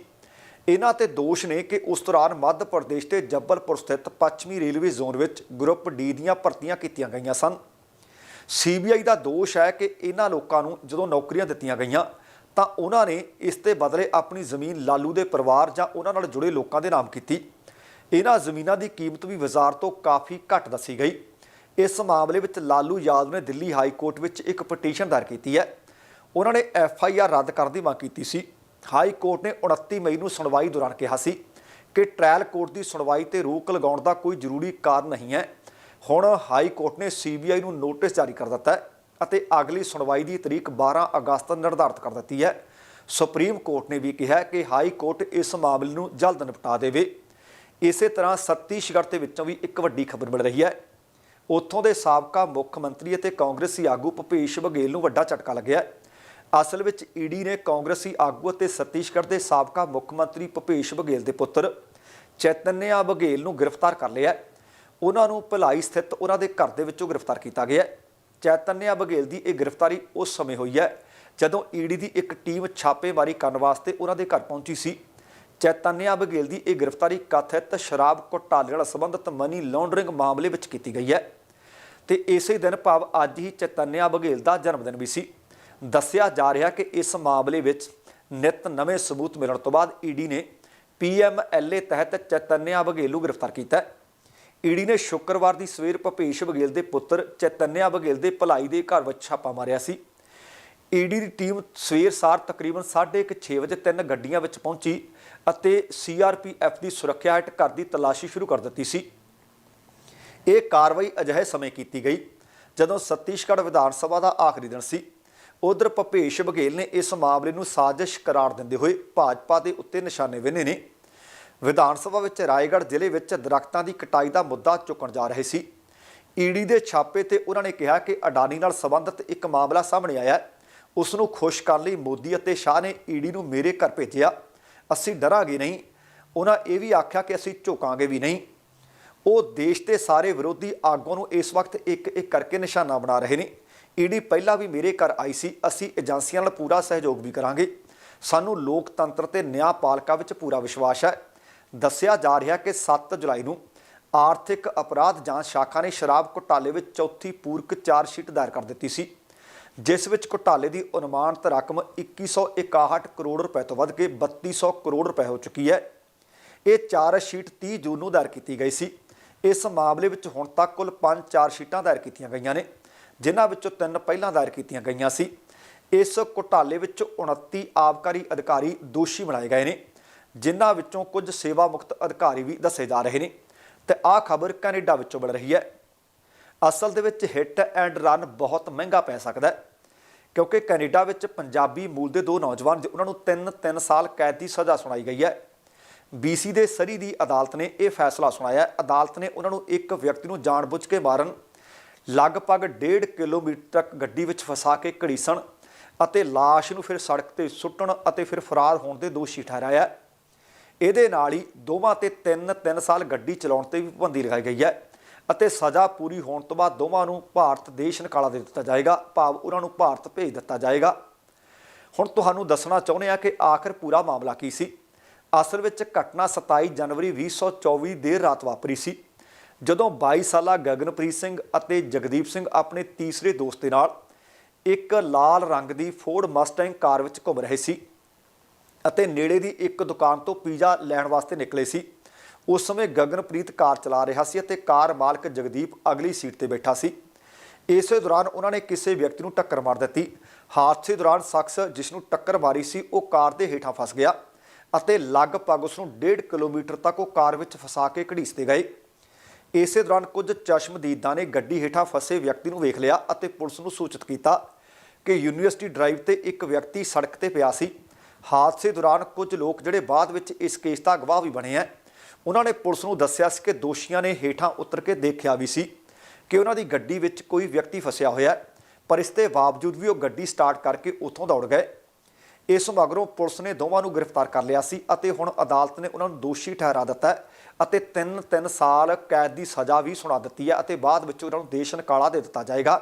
ਇਹਨਾਂ ਤੇ ਦੋਸ਼ ਨੇ ਕਿ ਉਸ ਦੌਰਾਨ ਮੱਧ ਪ੍ਰਦੇਸ਼ ਦੇ ਜੱਬਲਪੁਰ ਸਥਿਤ ਪੱਛਮੀ ਰੇਲਵੇ ਜ਼ੋਨ ਵਿੱਚ ਗਰੁੱਪ ਡੀ ਦੀਆਂ ਭਰਤੀਆਂ ਕੀਤੀਆਂ ਗਈਆਂ ਸਨ। ਸੀਬੀਆਈ ਦਾ ਦੋਸ਼ ਹੈ ਕਿ ਇਹਨਾਂ ਲੋਕਾਂ ਨੂੰ ਜਦੋਂ ਨੌਕਰੀਆਂ ਦਿੱਤੀਆਂ ਗਈਆਂ ਤਾਂ ਉਹਨਾਂ ਨੇ ਇਸ ਦੇ ਬਦਲੇ ਆਪਣੀ ਜ਼ਮੀਨ ਲਾਲੂ ਦੇ ਪਰਿਵਾਰ ਜਾਂ ਉਹਨਾਂ ਨਾਲ ਜੁੜੇ ਲੋਕਾਂ ਦੇ ਨਾਮ ਕੀਤੀ। ਇਹਨਾਂ ਜ਼ਮੀਨਾਂ ਦੀ ਕੀਮਤ ਵੀ ਬਾਜ਼ਾਰ ਤੋਂ ਕਾਫੀ ਘੱਟ ਦੱਸੀ ਗਈ। ਇਸ ਮਾਮਲੇ ਵਿੱਚ ਲਾਲੂ ਯਾਦਵ ਨੇ ਦਿੱਲੀ ਹਾਈ ਕੋਰਟ ਵਿੱਚ ਇੱਕ ਪਟੀਸ਼ਨ ਦਾਇਰ ਕੀਤੀ ਹੈ। ਉਹਨਾਂ ਨੇ ਐਫ ਆਈ ਆਰ ਰੱਦ ਕਰਨ ਦੀ ਮੰਗ ਕੀਤੀ ਸੀ। ਹਾਈ ਕੋਰਟ ਨੇ 29 ਮਈ ਨੂੰ ਸੁਣਵਾਈ ਦੌਰਾਨ ਕਿਹਾ ਸੀ ਕਿ ਟ੍ਰਾਇਲ ਕੋਰਟ ਦੀ ਸੁਣਵਾਈ ਤੇ ਰੋਕ ਲਗਾਉਣ ਦਾ ਕੋਈ ਜ਼ਰੂਰੀ ਕਾਰਨ ਨਹੀਂ ਹੈ। ਹੁਣ ਹਾਈ ਕੋਰਟ ਨੇ ਸੀਬੀਆਈ ਨੂੰ ਨੋਟਿਸ ਜਾਰੀ ਕਰ ਦਿੱਤਾ ਹੈ। ਅਤੇ ਅਗਲੀ ਸੁਣਵਾਈ ਦੀ ਤਰੀਕ 12 ਅਗਸਤ ਨਿਰਧਾਰਤ ਕਰ ਦਿੱਤੀ ਹੈ। ਸੁਪਰੀਮ ਕੋਰਟ ਨੇ ਵੀ ਕਿਹਾ ਕਿ ਹਾਈ ਕੋਰਟ ਇਸ ਮਾਮਲੇ ਨੂੰ ਜਲਦ ਨਿਪਟਾ ਦੇਵੇ। ਇਸੇ ਤਰ੍ਹਾਂ ਛੱਤੀਸਗੜ੍ਹ ਦੇ ਵਿੱਚੋਂ ਵੀ ਇੱਕ ਵੱਡੀ ਖਬਰ ਮਿਲ ਰਹੀ ਹੈ। ਉੱਥੋਂ ਦੇ ਸਾਬਕਾ ਮੁੱਖ ਮੰਤਰੀ ਅਤੇ ਕਾਂਗਰਸੀ ਆਗੂ ਭੁਪੇਸ਼ ਬਘੇਲ ਨੂੰ ਵੱਡਾ ਝਟਕਾ ਲੱਗਿਆ ਅਸਲ ਵਿੱਚ ਈਡੀ ਨੇ ਕਾਂਗਰਸੀ ਆਗੂ ਅਤੇ ਛੱਤੀਸਗੜ੍ਹ ਦੇ ਸਾਬਕਾ ਮੁੱਖ ਮੰਤਰੀ ਭੁਪੇਸ਼ ਬਘੇਲ ਦੇ ਪੁੱਤਰ ਚੈਤਨਿਆ ਬਘੇਲ ਨੂੰ ਗ੍ਰਿਫਤਾਰ ਕਰ ਲਿਆ ਉਹਨਾਂ ਨੂੰ ਭਲਾਈ ਸਥਿਤ ਉਹਨਾਂ ਦੇ ਘਰ ਦੇ ਵਿੱਚੋਂ ਗ੍ਰਿਫਤਾਰ ਕੀਤਾ ਗਿਆ ਚੈਤਨਿਆ ਬਘੇਲ ਦੀ ਇਹ ਗ੍ਰਿਫਤਾਰੀ ਉਸ ਸਮੇਂ ਹੋਈ ਹੈ, ਜਦੋਂ ਈਡੀ ਦੀ ਇੱਕ ਟੀਮ ਛਾਪੇਮਾਰੀ ਕਰਨ ਵਾਸਤੇ ਉਹਨਾਂ ਦੇ ਘਰ ਪਹੁੰਚੀ ਸੀ। ਚੈਤਨਿਆ ਬਘੇਲ ਦੀ ਇਹ ਗ੍ਰਿਫਤਾਰੀ ਕਥਿਤ ਸ਼ਰਾਬ ਘੁਟਾਲੇ ਨਾਲ ਸੰਬੰਧਿਤ ਮਨੀ ਲਾਂਡਰਿੰਗ ਮਾਮਲੇ ਵਿੱਚ ਕੀਤੀ ਗਈ ਹੈ। ਤੇ ਇਸੇ ਦਿਨ ਭਾਵ ਅੱਜ ਹੀ ਚੈਤਨਿਆ ਬਘੇਲ ਦਾ ਜਨਮ ਦਿਨ ਵੀ ਸੀ। ਦੱਸਿਆ ਜਾ ਰਿਹਾ ਕਿ ਇਸ ਮਾਮਲੇ ਵਿੱਚ ਨਿਤ ਨਵੇਂ ਸਬੂਤ ਮਿਲਣ ਤੋਂ ਬਾਅਦ ਈਡੀ ਨੇ ਪੀਐਮਐਲਏ ਤਹਿਤ ਚੈਤਨਿਆ ਬਘੇਲ ਨੂੰ ਗ੍ਰਿਫਤਾਰ ਕੀਤਾ ਹੈ। ਈਡੀ ਨੇ ਸ਼ੁੱਕਰਵਾਰ ਦੀ ਸਵੇਰ ਭਪੇਸ਼ ਬਘੇਲ ਦੇ ਪੁੱਤਰ ਚੈਤਨਿਆ ਬਘੇਲ ਦੇ ਭਲਾਈ ਦੇ ਘਰ ਵਿੱਚ ਛਾਪਾ ਮਾਰਿਆ ਸੀ। ਈਡੀ ਦੀ ਟੀਮ ਸਵੇਰ ਸਾਰ ਤਕਰੀਬਨ 6:30 ਵਜੇ ਤਿੰਨ ਗੱਡੀਆਂ ਵਿੱਚ ਪਹੁੰਚੀ ਅਤੇ ਸੀਆਰਪੀਐਫ ਦੀ ਸੁਰੱਖਿਆ ਹੇਠ ਘਰ ਦੀ ਤਲਾਸ਼ੀ ਸ਼ੁਰੂ ਕਰ ਦਿੱਤੀ ਸੀ। ਇਹ ਕਾਰਵਾਈ ਅਜਿਹੇ ਸਮੇਂ ਕੀਤੀ ਗਈ ਜਦੋਂ ਛੱਤੀਸਗੜ੍ਹ ਵਿਧਾਨ ਸਭਾ ਦਾ ਆਖਰੀ ਦਿਨ ਸੀ। ਉਧਰ ਭਪੇਸ਼ ਬਘੇਲ ਨੇ ਇਸ ਮਾਮਲੇ ਨੂੰ ਸਾਜ਼ਿਸ਼ ਕਰਾਰ ਦਿੰਦੇ ਹੋਏ ਭਾਜਪਾ ਦੇ ਉੱਤੇ ਨਿਸ਼ਾਨੇ ਵਿੰਨੇ ਨੇ। ਵਿਧਾਨ ਸਭਾ ਵਿੱਚ ਰਾਏਗੜ੍ਹ ਜ਼ਿਲ੍ਹੇ ਵਿੱਚ ਦਰਖਤਾਂ ਦੀ ਕਟਾਈ ਦਾ ਮੁੱਦਾ ਚੁੱਕਣ ਜਾ ਰਹੇ ਸੀ। ਈਡੀ ਦੇ ਛਾਪੇ ਤੇ ਉਹਨਾਂ ਨੇ ਕਿਹਾ ਕਿ ਅਡਾਨੀ ਨਾਲ ਸੰਬੰਧਿਤ ਇੱਕ ਮਾਮਲਾ ਸਾਹਮਣੇ ਆਇਆ ਹੈ। ਉਸ ਨੂੰ ਖੁਸ਼ ਕਰਨ ਲਈ ਮੋਦੀ ਅਤੇ ਸ਼ਾਹ ਨੇ ਈਡੀ ਨੂੰ ਮੇਰੇ ਘਰ ਭੇਜਿਆ। ਅਸੀਂ ਡਰਾਂਗੇ ਨਹੀਂ। ਉਹਨਾਂ ਇਹ ਵੀ ਆਖਿਆ ਕਿ ਅਸੀਂ ਝੁਕਾਂਗੇ ਵੀ ਨਹੀਂ। ਉਹ ਦੇਸ਼ ਦੇ ਸਾਰੇ ਵਿਰੋਧੀ ਆਗੂਆਂ ਨੂੰ ਇਸ ਵਕਤ ਇੱਕ ਇੱਕ ਕਰਕੇ ਨਿਸ਼ਾਨਾ ਬਣਾ ਰਹੇ ਨੇ। ਈਡੀ ਪਹਿਲਾਂ ਵੀ ਮੇਰੇ ਘਰ ਆਈ ਸੀ। ਅਸੀਂ ਏਜੰਸੀਆਂ ਨਾਲ ਪੂਰਾ ਸਹਿਯੋਗ ਵੀ ਕਰਾਂਗੇ। ਸਾਨੂੰ ਲੋਕਤੰਤਰ ਤੇ ਨਿਆਂਪਾਲਿਕਾ ਵਿੱਚ ਪੂਰਾ ਵਿਸ਼ਵਾਸ ਹੈ। ਦੱਸਿਆ ਜਾ ਰਿਹਾ ਕਿ 7 ਜੁਲਾਈ ਨੂੰ ਆਰਥਿਕ ਅਪਰਾਧ ਜਾਂਚ ਸ਼ਾਖਾ ਨੇ ਸ਼ਰਾਬ ਘੁਟਾਲੇ ਵਿੱਚ ਚੌਥੀ ਪੂਰਕ ਚਾਰਜ ਸ਼ੀਟ ਦਾਇਰ ਕਰ ਦਿੱਤੀ ਸੀ, ਜਿਸ ਵਿੱਚ ਘੁਟਾਲੇ ਦੀ ਅਨੁਮਾਨਿਤ ਰਕਮ 2161 ਕਰੋੜ ਰੁਪਏ ਤੋਂ ਵੱਧ ਕੇ 3200 ਕਰੋੜ ਰੁਪਏ ਹੋ ਚੁੱਕੀ ਹੈ। ਇਹ ਚਾਰਜ ਸ਼ੀਟ 30 ਜੂਨ ਨੂੰ ਦਾਇਰ ਕੀਤੀ ਗਈ ਸੀ। ਇਸ ਮਾਮਲੇ ਵਿੱਚ ਹੁਣ ਤੱਕ ਕੁੱਲ 5 ਚਾਰਜ ਸ਼ੀਟਾਂ ਦਾਇਰ ਕੀਤੀਆਂ ਗਈਆਂ ਨੇ, ਜਿਨ੍ਹਾਂ ਵਿੱਚੋਂ ਤਿੰਨ ਪਹਿਲਾਂ ਦਾਇਰ ਕੀਤੀਆਂ ਗਈਆਂ ਸੀ। ਇਸ ਘੁਟਾਲੇ ਵਿੱਚ 29 ਆਬਕਾਰੀ ਅਧਿਕਾਰੀ ਦੋਸ਼ੀ ਬਣਾਏ ਗਏ ਨੇ। ਜਿਨ੍ਹਾਂ ਵਿੱਚੋਂ ਕੁਝ ਸੇਵਾ ਮੁਕਤ ਅਧਿਕਾਰੀ ਵੀ ਦੱਸੇ ਜਾ ਰਹੇ ਨੇ। ਤੇ ਆਹ ਖਬਰ ਕੈਨੇਡਾ ਵਿੱਚੋਂ ਮਿਲ ਰਹੀ ਹੈ। ਅਸਲ ਦੇ ਵਿੱਚ ਹਿੱਟ ਐਂਡ ਰਨ ਬਹੁਤ ਮਹਿੰਗਾ ਪੈ ਸਕਦਾ ਹੈ, ਕਿਉਂਕਿ ਕੈਨੇਡਾ ਵਿੱਚ ਪੰਜਾਬੀ ਮੂਲ ਦੇ ਦੋ ਨੌਜਵਾਨ ਉਹਨਾਂ ਨੂੰ 3-3 ਸਾਲ ਕੈਦ ਦੀ ਸਜ਼ਾ ਸੁਣਾਈ ਗਈ ਹੈ। ਬੀਸੀ ਦੇ ਸਰੀ ਦੀ ਅਦਾਲਤ ਨੇ ਇਹ ਫੈਸਲਾ ਸੁਣਾਇਆ। ਅਦਾਲਤ ਨੇ ਉਹਨਾਂ ਨੂੰ ਇੱਕ ਵਿਅਕਤੀ ਨੂੰ ਜਾਣਬੁੱਝ ਕੇ ਮਾਰਨ, ਲਗਭਗ 1.5 ਕਿਲੋਮੀਟਰ ਤੱਕ ਗੱਡੀ ਵਿੱਚ ਫਸਾ ਕੇ ਘੜੀਸਣ ਅਤੇ ਲਾਸ਼ ਨੂੰ ਫਿਰ ਸੜਕ ਤੇ ਸੁੱਟਣ ਅਤੇ ਫਿਰ ਫਰਾਰ ਹੋਣ ਦੇ ਦੋਸ਼ੀ ਠਹਿਰਾਇਆ। ਹੈ। ਇਹਦੇ ਨਾਲ ਹੀ ਦੋਵਾਂ ਤੇ 3-3 ਸਾਲ ਗੱਡੀ ਚਲਾਉਣ ਤੇ ਵੀ ਪਾਬੰਦੀ ਲਗਾਈ ਗਈ ਹੈ ਅਤੇ ਸਜ਼ਾ ਪੂਰੀ ਹੋਣ ਤੋਂ ਬਾਅਦ ਦੋਵਾਂ ਨੂੰ ਭਾਰਤ ਦੇਸ਼ ਨਿਕਾਲਾ ਦੇ ਦਿੱਤਾ ਜਾਏਗਾ, ਭਾਵ ਉਹਨਾਂ ਨੂੰ ਭਾਰਤ ਭੇਜ ਦਿੱਤਾ ਜਾਏਗਾ। ਹੁਣ ਤੁਹਾਨੂੰ ਦੱਸਣਾ ਚਾਹੁੰਦੇ ਆ ਕਿ ਆਖਰ ਪੂਰਾ ਮਾਮਲਾ ਕੀ ਸੀ? ਅਸਲ ਵਿੱਚ ਘਟਨਾ 27 ਜਨਵਰੀ 2024 ਦੇਰ ਰਾਤ ਵਾਪਰੀ ਸੀ, ਜਦੋਂ 22 ਸਾਲਾ ਗਗਨਪ੍ਰੀਤ ਸਿੰਘ ਅਤੇ ਜਗਦੀਪ ਸਿੰਘ ਆਪਣੇ ਤੀਸਰੇ ਦੋਸਤ ਦੇ ਨਾਲ ਇੱਕ ਲਾਲ ਰੰਗ ਦੀ ਫੋਰਡ ਮਸਟੈਂਗ ਕਾਰ ਵਿੱਚ ਘੁੰਮ ਰਹੇ ਸੀ। ਅਤੇ ਨੇੜੇ ਦੀ ਇੱਕ ਦੁਕਾਨ ਤੋਂ ਪੀਜ਼ਾ ਲੈਣ ਵਾਸਤੇ ਨਿਕਲੇ ਸੀ। ਉਸ ਸਮੇਂ ਗਗਨਪ੍ਰੀਤ ਕਾਰ ਚਲਾ ਰਿਹਾ ਸੀ ਅਤੇ ਕਾਰ ਮਾਲਕ ਜਗਦੀਪ ਅਗਲੀ ਸੀਟ ਤੇ ਬੈਠਾ ਸੀ। ਇਸੇ ਦੌਰਾਨ ਉਹਨਾਂ ਨੇ ਕਿਸੇ ਵਿਅਕਤੀ ਨੂੰ ਟੱਕਰ ਮਾਰ ਦਿੱਤੀ। ਹਾਦਸੇ ਦੌਰਾਨ ਸ਼ਖਸ ਜਿਸ ਨੂੰ ਟੱਕਰ ਮਾਰੀ ਸੀ, ਉਹ ਕਾਰ ਦੇ ਹੇਠਾਂ ਫਸ ਗਿਆ ਅਤੇ ਲਗਭਗ ਉਸ ਨੂੰ 1.5 ਕਿਲੋਮੀਟਰ ਤੱਕ ਉਹ ਕਾਰ ਵਿੱਚ ਫਸਾ ਕੇ ਘੜੀਸਦੇ ਗਏ। ਇਸੇ ਦੌਰਾਨ ਕੁਝ ਚਸ਼ਮਦੀਦਾਂ ਨੇ ਗੱਡੀ ਹੇਠਾਂ ਫਸੇ ਵਿਅਕਤੀ ਨੂੰ ਵੇਖ ਲਿਆ ਅਤੇ ਪੁਲਿਸ ਨੂੰ ਸੂਚਿਤ ਕੀਤਾ ਕਿ ਯੂਨੀਵਰਸਿਟੀ ਡਰਾਈਵ ਤੇ ਇੱਕ ਵਿਅਕਤੀ ਸੜਕ ਤੇ ਪਿਆ ਸੀ। ਹਾਦਸੇ ਦੌਰਾਨ ਕੁਝ ਲੋਕ ਜਿਹੜੇ ਬਾਅਦ ਵਿੱਚ ਇਸ ਕੇਸ ਦਾ ਗਵਾਹ ਵੀ ਬਣੇ ਆ। ਉਹਨਾਂ ਨੇ ਪੁਲਿਸ ਨੂੰ ਦੱਸਿਆ ਸੀ ਕਿ ਦੋਸ਼ੀਆਂ ਨੇ ਹੇਠਾਂ ਉਤਰ ਕੇ ਦੇਖਿਆ ਵੀ ਸੀ ਕਿ ਉਹਨਾਂ ਦੀ ਗੱਡੀ ਵਿੱਚ ਕੋਈ ਵਿਅਕਤੀ ਫਸਿਆ ਹੋਇਆ ਪਰ ਇਸ ਦੇ ਬਾਵਜੂਦ ਵੀ ਉਹ ਗੱਡੀ ਸਟਾਰਟ ਕਰਕੇ ਉੱਥੋਂ ਦੌੜ ਗਏ। ਇਸ ਮਗਰੋਂ ਪੁਲਿਸ ਨੇ ਦੋਵਾਂ ਨੂੰ ਗ੍ਰਿਫਤਾਰ ਕਰ ਲਿਆ ਸੀ ਅਤੇ ਹੁਣ ਅਦਾਲਤ ਨੇ ਉਹਨਾਂ ਨੂੰ ਦੋਸ਼ੀ ਠਹਿਰਾ ਦਿੱਤਾ ਅਤੇ 3-3 ਸਾਲ ਕੈਦ ਦੀ ਸਜ਼ਾ ਵੀ ਸੁਣਾ ਦਿੱਤੀ ਹੈ ਅਤੇ ਬਾਅਦ ਵਿੱਚ ਉਹਨਾਂ ਨੂੰ ਦੇਸ਼ ਨਿਕਾਲਾ ਦੇ ਦਿੱਤਾ ਜਾਏਗਾ।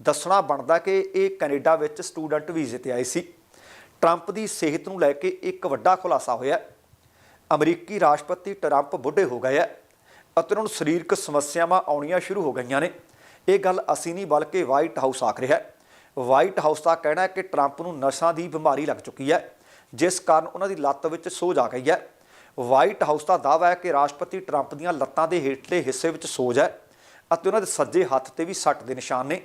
ਦੱਸਣਾ ਬਣਦਾ ਕਿ ਇਹ ਕੈਨੇਡਾ ਵਿੱਚ ਸਟੂਡੈਂਟ ਵੀਜ਼ੇ ਤੇ ਆਏ ਸੀ। ਟਰੰਪ ਦੀ ਸਿਹਤ ਨੂੰ ਲੈ ਕੇ ਇੱਕ ਵੱਡਾ ਖੁਲਾਸਾ ਹੋਇਆ ਅਮਰੀਕੀ ਰਾਸ਼ਟਰਪਤੀ ਟਰੰਪ ਬੁੱਢੇ ਹੋ ਗਏ ਹੈ ਅਤੇ ਉਹਨਾਂ ਨੂੰ ਸਰੀਰਕ ਸਮੱਸਿਆਵਾਂ ਆਉਣੀਆਂ ਸ਼ੁਰੂ ਹੋ ਗਈਆਂ ਨੇ। ਇਹ ਗੱਲ ਅਸੀਂ ਨਹੀਂ, ਬਲਕਿ ਵਾਈਟ ਹਾਊਸ ਆਖ ਰਿਹਾ ਹੈ। ਵਾਈਟ ਹਾਊਸ ਦਾ ਕਹਿਣਾ ਹੈ ਕਿ ਟਰੰਪ ਨੂੰ ਨਸ਼ਾ ਦੀ ਬਿਮਾਰੀ ਲੱਗ ਚੁੱਕੀ ਹੈ, ਜਿਸ ਕਾਰਨ ਉਹਨਾਂ ਦੀ ਲੱਤ ਵਿੱਚ ਸੋਜ ਆ ਗਈ ਹੈ। ਵਾਈਟ ਹਾਊਸ ਦਾ ਦਾਅਵਾ ਹੈ ਕਿ ਰਾਸ਼ਟਰਪਤੀ ਟਰੰਪ ਦੀਆਂ ਲੱਤਾਂ ਦੇ ਹੇਠਲੇ ਹਿੱਸੇ ਵਿੱਚ ਸੋਜ ਹੈ ਅਤੇ ਉਹਨਾਂ ਦੇ ਸੱਜੇ ਹੱਥ ਤੇ ਵੀ ਸੱਟ ਦੇ ਨਿਸ਼ਾਨ ਨੇ।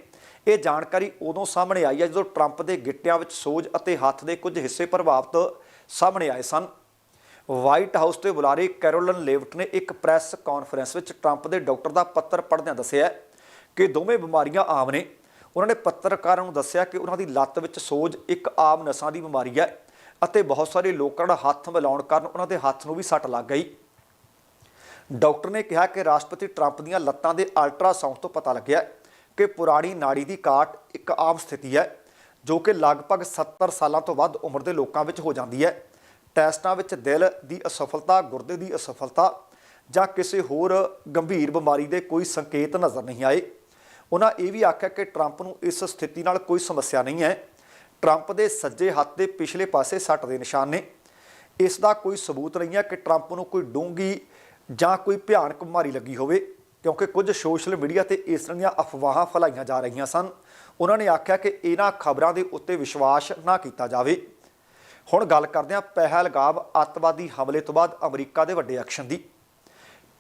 ਇਹ ਜਾਣਕਾਰੀ ਉਦੋਂ ਸਾਹਮਣੇ ਆਈ ਹੈ ਜਦੋਂ ਟਰੰਪ ਦੇ ਗਿੱਟਿਆਂ ਵਿੱਚ ਸੋਜ ਅਤੇ ਹੱਥ ਦੇ ਕੁਝ ਹਿੱਸੇ ਪ੍ਰਭਾਵਿਤ ਸਾਹਮਣੇ ਆਏ ਸਨ। ਵਾਈਟ ਹਾਊਸ ਦੇ ਬੁਲਾਰੇ ਕੈਰੋਲਨ ਲੇਵਟ ਨੇ ਇੱਕ ਪ੍ਰੈਸ ਕਾਨਫਰੰਸ ਵਿੱਚ ਟਰੰਪ ਦੇ ਡਾਕਟਰ ਦਾ ਪੱਤਰ ਪੜ੍ਹਦਿਆਂ ਦੱਸਿਆ ਕਿ ਦੋਵੇਂ ਬਿਮਾਰੀਆਂ ਆਮ ਨੇ। ਉਹਨਾਂ ਨੇ ਪੱਤਰਕਾਰਾਂ ਨੂੰ ਦੱਸਿਆ ਕਿ ਉਹਨਾਂ ਦੀ ਲੱਤ ਵਿੱਚ ਸੋਜ ਇੱਕ ਆਮ ਨਸਾਂ ਦੀ ਬਿਮਾਰੀ ਹੈ ਅਤੇ ਬਹੁਤ ਸਾਰੇ ਲੋਕਾਂ ਦਾ ਹੱਥ ਮਿਲਾਉਣ ਕਾਰਨ ਉਹਨਾਂ ਦੇ ਹੱਥ ਨੂੰ ਵੀ ਸੱਟ ਲੱਗ ਗਈ। ਡਾਕਟਰ ਨੇ ਕਿਹਾ ਕਿ ਰਾਸ਼ਟਰਪਤੀ ਟਰੰਪ ਦੀਆਂ ਲੱਤਾਂ ਦੇ ਅਲਟਰਾਸਾਊਂਡ ਤੋਂ ਪਤਾ ਲੱਗਿਆ ਕਿ ਪੁਰਾਣੀ ਨਾੜੀ ਦੀ ਕਾਟ ਇੱਕ ਆਮ ਸਥਿਤੀ ਹੈ, ਜੋ ਕਿ ਲਗਭਗ 70 ਸਾਲਾਂ ਤੋਂ ਵੱਧ ਉਮਰ ਦੇ ਲੋਕਾਂ ਵਿੱਚ ਹੋ ਜਾਂਦੀ ਹੈ। ਟੈਸਟਾਂ ਵਿੱਚ ਦਿਲ ਦੀ ਅਸਫਲਤਾ, ਗੁਰਦੇ ਦੀ ਅਸਫਲਤਾ ਜਾਂ ਕਿਸੇ ਹੋਰ ਗੰਭੀਰ ਬਿਮਾਰੀ ਦੇ ਕੋਈ ਸੰਕੇਤ ਨਜ਼ਰ ਨਹੀਂ ਆਏ। ਉਹਨਾਂ ਇਹ ਵੀ ਆਖਿਆ ਕਿ ਟਰੰਪ ਨੂੰ ਇਸ ਸਥਿਤੀ ਨਾਲ ਕੋਈ ਸਮੱਸਿਆ ਨਹੀਂ ਹੈ। ਟਰੰਪ ਦੇ ਸੱਜੇ ਹੱਥ ਦੇ ਪਿਛਲੇ ਪਾਸੇ ਸੱਟ ਦੇ ਨਿਸ਼ਾਨ ਨੇ। ਇਸ ਦਾ ਕੋਈ ਸਬੂਤ ਨਹੀਂ ਹੈ ਕਿ ਟਰੰਪ ਨੂੰ ਕੋਈ ਡੂੰਗੀ ਜਾਂ ਕੋਈ ਭਿਆਨਕ ਬਿਮਾਰੀ ਲੱਗੀ ਹੋਵੇ। ਕਿਉਂਕਿ ਕੁਝ ਸੋਸ਼ਲ ਮੀਡੀਆ ਤੇ ਇਸ ਤਰ੍ਹਾਂ ਦੀਆਂ ਅਫਵਾਹਾਂ ਫੈਲਾਈਆਂ ਜਾ ਰਹੀਆਂ ਸਨ। ਉਹਨਾਂ ਨੇ ਆਖਿਆ ਕਿ ਇਹਨਾਂ ਖਬਰਾਂ ਦੇ ਉੱਤੇ ਵਿਸ਼ਵਾਸ ਨਾ ਕੀਤਾ ਜਾਵੇ। ਹੁਣ ਗੱਲ ਕਰਦੇ ਹਾਂ ਪਹਿਲਗਾਮ ਅੱਤਵਾਦੀ ਹਮਲੇ ਤੋਂ ਬਾਅਦ ਅਮਰੀਕਾ ਦੇ ਵੱਡੇ ਐਕਸ਼ਨ ਦੀ।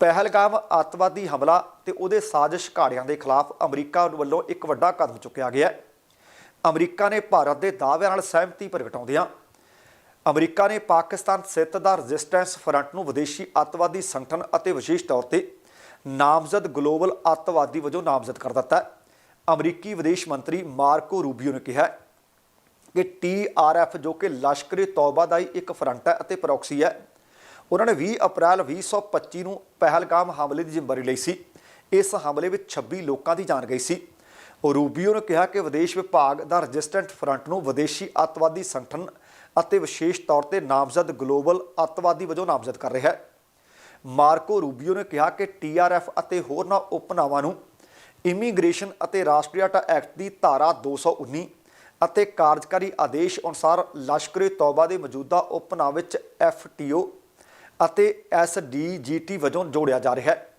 ਪਹਿਲਗਾਮ ਅੱਤਵਾਦੀ ਹਮਲਾ ਤੇ ਉਹਦੇ ਸਾਜ਼ਿਸ਼ ਘਾੜਿਆਂ ਦੇ ਖਿਲਾਫ ਅਮਰੀਕਾ ਵੱਲੋਂ ਇੱਕ ਵੱਡਾ ਕਦਮ ਚੁੱਕਿਆ ਗਿਆ ਹੈ। ਅਮਰੀਕਾ ਨੇ ਭਾਰਤ ਦੇ ਦਾਅਵਿਆਂ ਨਾਲ ਸਹਿਮਤੀ ਪ੍ਰਗਟਾਉਂਦਿਆਂ ਅਮਰੀਕਾ ਨੇ ਪਾਕਿਸਤਾਨ ਸਥਿਤ ਦਾ ਰੈਜ਼ਿਸਟੈਂਸ ਫਰੰਟ ਨੂੰ ਵਿਦੇਸ਼ੀ ਅੱਤਵਾਦੀ ਸੰਗਠਨ ਅਤੇ ਵਿਸ਼ੇਸ਼ ਤੌਰ ਤੇ ਨਾਮਜ਼ਦ ਗਲੋਬਲ ਅੱਤਵਾਦੀ ਵਜੋਂ ਨਾਮਜ਼ਦ ਕਰ ਦਿੱਤਾ ਅਮਰੀਕੀ ਵਿਦੇਸ਼ ਮੰਤਰੀ ਮਾਰਕੋ ਰੂਬੀਓ ਨੇ ਕਿਹਾ ਹੈ ਕਿ ਟੀਆਰਐਫ ਜੋ ਕਿ ਲਸ਼ਕਰੇ ਤੌਬਾ ਦਾ ਹੀ ਇੱਕ ਫਰੰਟ ਹੈ ਅਤੇ ਪ੍ਰੌਕਸੀ ਹੈ। ਉਹਨਾਂ ਨੇ 20 ਅਪ੍ਰੈਲ 2025 ਨੂੰ ਪਹਿਲਗਾਮ ਹਮਲੇ ਦੀ ਜ਼ਿੰਮੇਵਾਰੀ ਲਈ ਸੀ। ਇਸ ਹਮਲੇ ਵਿੱਚ 26 ਲੋਕਾਂ ਦੀ ਜਾਨ ਗਈ ਸੀ। ਰੂਬੀਓ ਨੇ ਕਿਹਾ ਕਿ ਵਿਦੇਸ਼ ਵਿਭਾਗ ਦਾ ਰੈਜ਼ਿਸਟੈਂਟ ਫਰੰਟ ਨੂੰ ਵਿਦੇਸ਼ੀ ਅੱਤਵਾਦੀ ਸੰਗਠਨ ਅਤੇ ਵਿਸ਼ੇਸ਼ ਤੌਰ ਤੇ ਨਾਮਜ਼ਦ ਗਲੋਬਲ ਅੱਤਵਾਦੀ ਵਜੋਂ ਨਾਮਜ਼ਦ ਕਰ ਰਿਹਾ ਹੈ। ਮਾਰਕੋ ਰੂਬੀਓ ਨੇ ਕਿਹਾ ਕਿ ਟੀਆਰਐਫ ਅਤੇ ਹੋਰਨਾਂ ਉਪਨਾਵਾਂ ਨੂੰ ਇਮੀਗ੍ਰੇਸ਼ਨ ਅਤੇ ਰਾਸ਼ਟਰੀਅਤਾ ਐਕਟ ਦੀ ਧਾਰਾ 219 ਅਤੇ ਕਾਰਜਕਾਰੀ ਆਦੇਸ਼ ਅਨੁਸਾਰ ਲਸ਼ਕਰੇ ਤੌਬਾ ਦੇ ਮੌਜੂਦਾ ਉਪਨਾਮ ਵਿੱਚ ਐਫਟੀਓ ਅਤੇ ਐਸਡੀਜੀਟੀ ਵਜੋਂ ਜੋੜਿਆ ਜਾ ਰਿਹਾ ਹੈ।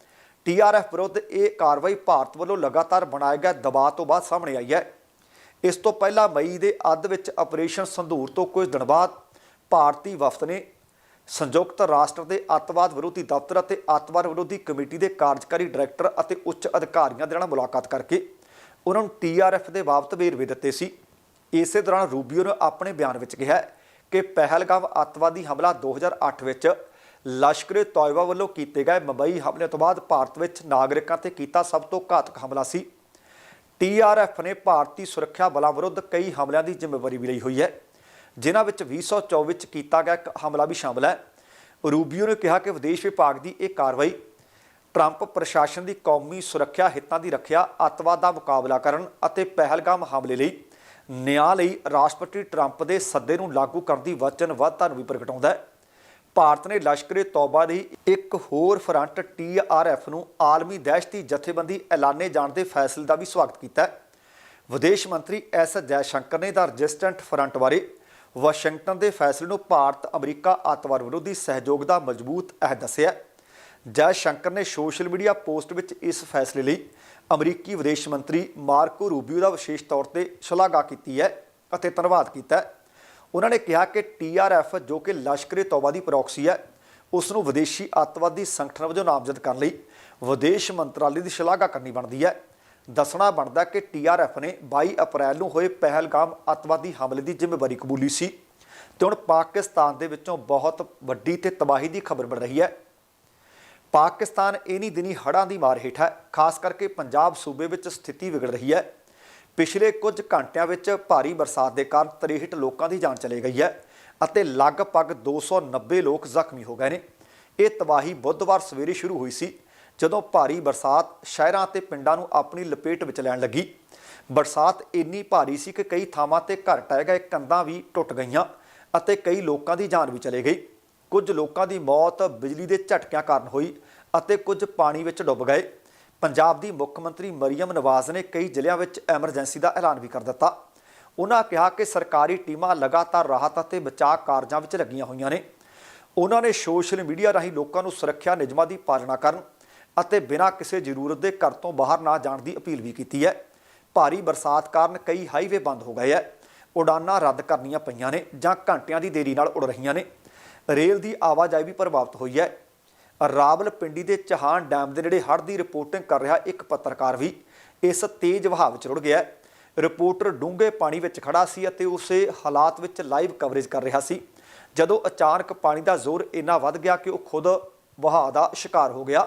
ਟੀਆਰਐਫ ਵਿਰੁੱਧ ਇਹ ਕਾਰਵਾਈ ਭਾਰਤ ਵੱਲੋਂ ਲਗਾਤਾਰ ਬਣਾਏ ਗਏ ਦਬਾਅ ਤੋਂ ਬਾਅਦ ਸਾਹਮਣੇ ਆਈ ਹੈ। ਇਸ ਤੋਂ ਪਹਿਲਾਂ ਮਈ ਦੇ ਅੱਧ ਵਿੱਚ ਆਪਰੇਸ਼ਨ ਸੰਧੂਰ ਤੋਂ ਕੁਝ ਦਿਨ ਬਾਅਦ ਭਾਰਤੀ ਵਫਦ ਨੇ ਸੰਯੁਕਤ ਰਾਸ਼ਟਰ ਦੇ ਅੱਤਵਾਦ ਵਿਰੋਧੀ ਦਫ਼ਤਰ ਅਤੇ ਅੱਤਵਾਦ ਵਿਰੋਧੀ ਕਮੇਟੀ ਦੇ ਕਾਰਜਕਾਰੀ ਡਾਇਰੈਕਟਰ ਅਤੇ ਉੱਚ ਅਧਿਕਾਰੀਆਂ ਦੇ ਨਾਲ ਮੁਲਾਕਾਤ ਕਰਕੇ ਉਹਨਾਂ ਨੂੰ ਟੀਆਰਐਫ ਦੇ ਬਾਬਤ ਵੇਰਵੇ ਦਿੱਤੇ ਸੀ। ਇਸੇ ਦੌਰਾਨ ਰੂਬੀਓ ਨੇ ਆਪਣੇ ਬਿਆਨ ਵਿੱਚ ਕਿਹਾ ਕਿ ਪਹਿਲਗਾਮ ਅੱਤਵਾਦੀ ਹਮਲਾ 2008 ਵਿੱਚ ਲਸ਼ਕਰੇ ਤੌਇਬਾ ਵੱਲੋਂ ਕੀਤੇ ਗਏ ਮੁੰਬਈ ਹਮਲੇ ਤੋਂ ਬਾਅਦ ਭਾਰਤ ਵਿੱਚ ਨਾਗਰਿਕਾਂ ਤੇ ਕੀਤਾ ਸਭ ਤੋਂ ਘਾਤਕ ਹਮਲਾ ਸੀ। ਟੀਆਰਐਫ ਨੇ ਭਾਰਤੀ ਸੁਰੱਖਿਆ ਬਲਾਂ ਵਿਰੁੱਧ ਕਈ ਹਮਲਿਆਂ ਦੀ ਜ਼ਿੰਮੇਵਾਰੀ ਵੀ ਲਈ ਹੋਈ ਹੈ। ਜਿਨ੍ਹਾਂ ਵਿੱਚ 2024 ਵਿੱਚ ਕੀਤਾ ਗਿਆ ਇੱਕ ਹਮਲਾ ਵੀ ਸ਼ਾਮਲ ਹੈ। ਰੂਬੀਓ ਨੇ ਕਿਹਾ ਕਿ ਵਿਦੇਸ਼ ਵਿਭਾਗ ਦੀ ਇਹ ਕਾਰਵਾਈ ਟਰੰਪ ਪ੍ਰਸ਼ਾਸਨ ਦੀ ਕੌਮੀ ਸੁਰੱਖਿਆ ਹਿੱਤਾਂ ਦੀ ਰੱਖਿਆ, ਅੱਤਵਾਦ ਦਾ ਮੁਕਾਬਲਾ ਕਰਨ ਅਤੇ ਪਹਿਲਗਾਮ ਹਮਲੇ ਲਈ ਨਿਆਂ ਲਈ ਰਾਸ਼ਟਰਪਤੀ ਟਰੰਪ ਦੇ ਸੱਦੇ ਨੂੰ ਲਾਗੂ ਕਰਨ ਦੀ ਵਚਨਬੱਧਤਾ ਨੂੰ ਵੀ ਪ੍ਰਗਟਾਉਂਦਾ ਹੈ। ਭਾਰਤ ਨੇ ਲਸ਼ਕਰੇ ਤੌਬਾ ਦੀ ਇੱਕ ਹੋਰ ਫਰੰਟ ਟੀਆਰਐਫ ਨੂੰ ਆਲਮੀ ਦਹਿਸ਼ਤੀ ਜਥੇਬੰਦੀ ਐਲਾਨੇ ਜਾਣ ਦੇ ਫੈਸਲੇ ਦਾ ਵੀ ਸਵਾਗਤ ਕੀਤਾ ਹੈ। ਵਿਦੇਸ਼ ਮੰਤਰੀ ਐਸ ਜੈਸ਼ੰਕਰ ਨੇ ਦਾ ਰੈਜ਼ਿਸਟੈਂਟ ਫਰੰਟ ਬਾਰੇ ਵਾਸ਼ਿੰਗਟਨ ਦੇ ਫੈਸਲੇ ਨੂੰ ਭਾਰਤ ਅਮਰੀਕਾ ਅੱਤਵਾਦ ਵਿਰੋਧੀ ਸਹਿਯੋਗ ਦਾ ਮਜ਼ਬੂਤ ਅਹਿਦ ਦੱਸਿਆ ਜੈ ਸ਼ੰਕਰ ਨੇ ਸੋਸ਼ਲ ਮੀਡੀਆ ਪੋਸਟ ਵਿੱਚ ਇਸ ਫੈਸਲੇ ਲਈ ਅਮਰੀਕੀ ਵਿਦੇਸ਼ ਮੰਤਰੀ ਮਾਰਕੋ ਰੂਬੀਓ ਦਾ ਵਿਸ਼ੇਸ਼ ਤੌਰ ਤੇ ਸ਼ਲਾਘਾ ਕੀਤੀ ਹੈ ਅਤੇ ਧੰਨਵਾਦ ਕੀਤਾ ਹੈ। ਉਹਨਾਂ ਨੇ ਕਿਹਾ ਕਿ ਟੀਆਰਐਫ ਜੋ ਕਿ ਲਸ਼ਕਰੇ ਤੌਬਾ ਦੀ ਪ੍ਰੌਕਸੀ ਹੈ, ਉਸ ਨੂੰ ਵਿਦੇਸ਼ੀ ਅੱਤਵਾਦੀ ਸੰਗਠਨ ਵਜੋਂ ਨਾਮਜ਼ਦ ਕਰਨ ਲਈ ਵਿਦੇਸ਼ ਮੰਤਰਾਲੇ ਦੀ ਸ਼ਲਾਘਾ ਕਰਨੀ ਬਣਦੀ ਹੈ। ਦੱਸਣਾ ਬਣਦਾ ਕਿ ਟੀਆਰਐਫ ਨੇ 22 ਅਪ੍ਰੈਲ ਨੂੰ ਹੋਏ ਪਹਿਲਗਾਮ ਅੱਤਵਾਦੀ ਹਮਲੇ ਦੀ ਜ਼ਿੰਮੇਵਾਰੀ ਕਬੂਲੀ ਸੀ ਤੇ ਹੁਣ ਪਾਕਿਸਤਾਨ ਦੇ ਵਿੱਚੋਂ ਬਹੁਤ ਵੱਡੀ ਤੇ ਤਬਾਹੀ ਦੀ ਖਬਰ ਮਿਲ ਰਹੀ ਹੈ। ਪਾਕਿਸਤਾਨ ਇਨੀ ਦਿਨੀ ਹੜ੍ਹਾਂ ਦੀ ਮਾਰ ਹੇਠ ਹੈ, ਖਾਸ ਕਰਕੇ ਪੰਜਾਬ ਸੂਬੇ ਵਿੱਚ ਸਥਿਤੀ ਵਿਗੜ ਰਹੀ ਹੈ। ਪਿਛਲੇ ਕੁਝ ਘੰਟਿਆਂ ਵਿੱਚ ਭਾਰੀ ਬਰਸਾਤ ਦੇ ਕਾਰਨ 63 ਲੋਕਾਂ ਦੀ ਜਾਨ ਚਲੀ ਗਈ ਹੈ ਅਤੇ ਲਗਭਗ 290 ਲੋਕ ਜ਼ਖਮੀ ਹੋ ਗਏ ਨੇ। ਇਹ ਤਬਾਹੀ ਬੁੱਧਵਾਰ ਸਵੇਰੇ ਸ਼ੁਰੂ ਹੋਈ ਸੀ ਜਦੋਂ ਭਾਰੀ ਬਰਸਾਤ ਸ਼ਹਿਰਾਂ ਤੇ ਪਿੰਡਾਂ ਨੂੰ ਆਪਣੀ ਲਪੇਟ ਵਿੱਚ ਲੈਣ ਲੱਗੀ, ਬਰਸਾਤ ਇੰਨੀ ਭਾਰੀ ਸੀ ਕਿ ਕਈ ਥਾਵਾਂ ਤੇ ਘਰ ਟਹਿ ਗਏ ਕੰਧਾਂ ਵੀ ਟੁੱਟ ਗਈਆਂ ਅਤੇ ਕਈ ਲੋਕਾਂ ਦੀ ਜਾਨ ਵੀ ਚਲੇ ਗਈ। ਕੁਝ ਲੋਕਾਂ ਦੀ ਮੌਤ ਬਿਜਲੀ ਦੇ ਝਟਕਿਆਂ ਕਾਰਨ ਹੋਈ ਅਤੇ ਕੁਝ ਪਾਣੀ ਵਿੱਚ ਡੁੱਬ ਗਏ। ਪੰਜਾਬ ਦੀ ਮੁੱਖ ਮੰਤਰੀ ਮਰੀਮ ਨਵਾਜ਼ ਨੇ ਕਈ ਜ਼ਿਲ੍ਹਿਆਂ ਵਿੱਚ ਐਮਰਜੈਂਸੀ ਦਾ ਐਲਾਨ ਵੀ ਕਰ ਦਿੱਤਾ। ਉਹਨਾਂ ਕਿਹਾ ਕਿ ਸਰਕਾਰੀ ਟੀਮਾਂ ਲਗਾਤਾਰ ਰਾਹਤ ਅਤੇ ਬਚਾਅ ਕਾਰਜਾਂ ਵਿੱਚ ਲੱਗੀਆਂ ਹੋਈਆਂ ਨੇ। ਉਹਨਾਂ ਨੇ ਸੋਸ਼ਲ ਮੀਡੀਆ ਰਾਹੀਂ ਲੋਕਾਂ ਨੂੰ ਸੁਰੱਖਿਆ ਨਿਯਮਾਂ ਦੀ ਪਾਲਣਾ ਕਰਨ ਅਤੇ ਬਿਨਾਂ ਕਿਸੇ ਜ਼ਰੂਰਤ ਦੇ ਘਰ ਤੋਂ ਬਾਹਰ ਨਾ ਜਾਣ ਦੀ ਅਪੀਲ ਵੀ ਕੀਤੀ ਹੈ। ਭਾਰੀ ਬਰਸਾਤ ਕਾਰਨ ਕਈ ਹਾਈਵੇ ਬੰਦ ਹੋ ਗਏ ਹੈ। ਉਡਾਨਾਂ ਰੱਦ ਕਰਨੀਆਂ ਪਈਆਂ ਨੇ ਜਾਂ ਘੰਟਿਆਂ ਦੀ ਦੇਰੀ ਨਾਲ ਉਡ ਰਹੀਆਂ ਨੇ। ਰੇਲ ਦੀ ਆਵਾਜਾਈ ਵੀ ਪ੍ਰਭਾਵਿਤ ਹੋਈ ਹੈ। ਰਾਵਲਪਿੰਡੀ ਦੇ ਚਹਾਨ ਡੈਮ ਦੇ ਨੇੜੇ ਹੜ੍ਹ ਦੀ ਰਿਪੋਰਟਿੰਗ ਕਰ ਰਿਹਾ ਇੱਕ ਪੱਤਰਕਾਰ ਵੀ। ਇਸ ਤੇਜ਼ ਵਹਾਅ ਵਿੱਚ ਰੁੜ ਗਿਆ ਰਿਪੋਰਟਰ ਡੂੰਘੇ ਪਾਣੀ ਵਿੱਚ ਖੜਾ ਸੀ ਅਤੇ ਉਸੇ ਹਾਲਾਤ ਵਿੱਚ ਲਾਈਵ ਕਵਰੇਜ ਕਰ ਰਿਹਾ ਸੀ। ਜਦੋਂ ਅਚਾਨਕ ਪਾਣੀ ਦਾ ਜ਼ੋਰ ਇੰਨਾ ਵੱਧ ਗਿਆ ਕਿ ਉਹ ਖੁਦ ਵਹਾਅ ਦਾ ਸ਼ਿਕਾਰ ਹੋ ਗਿਆ।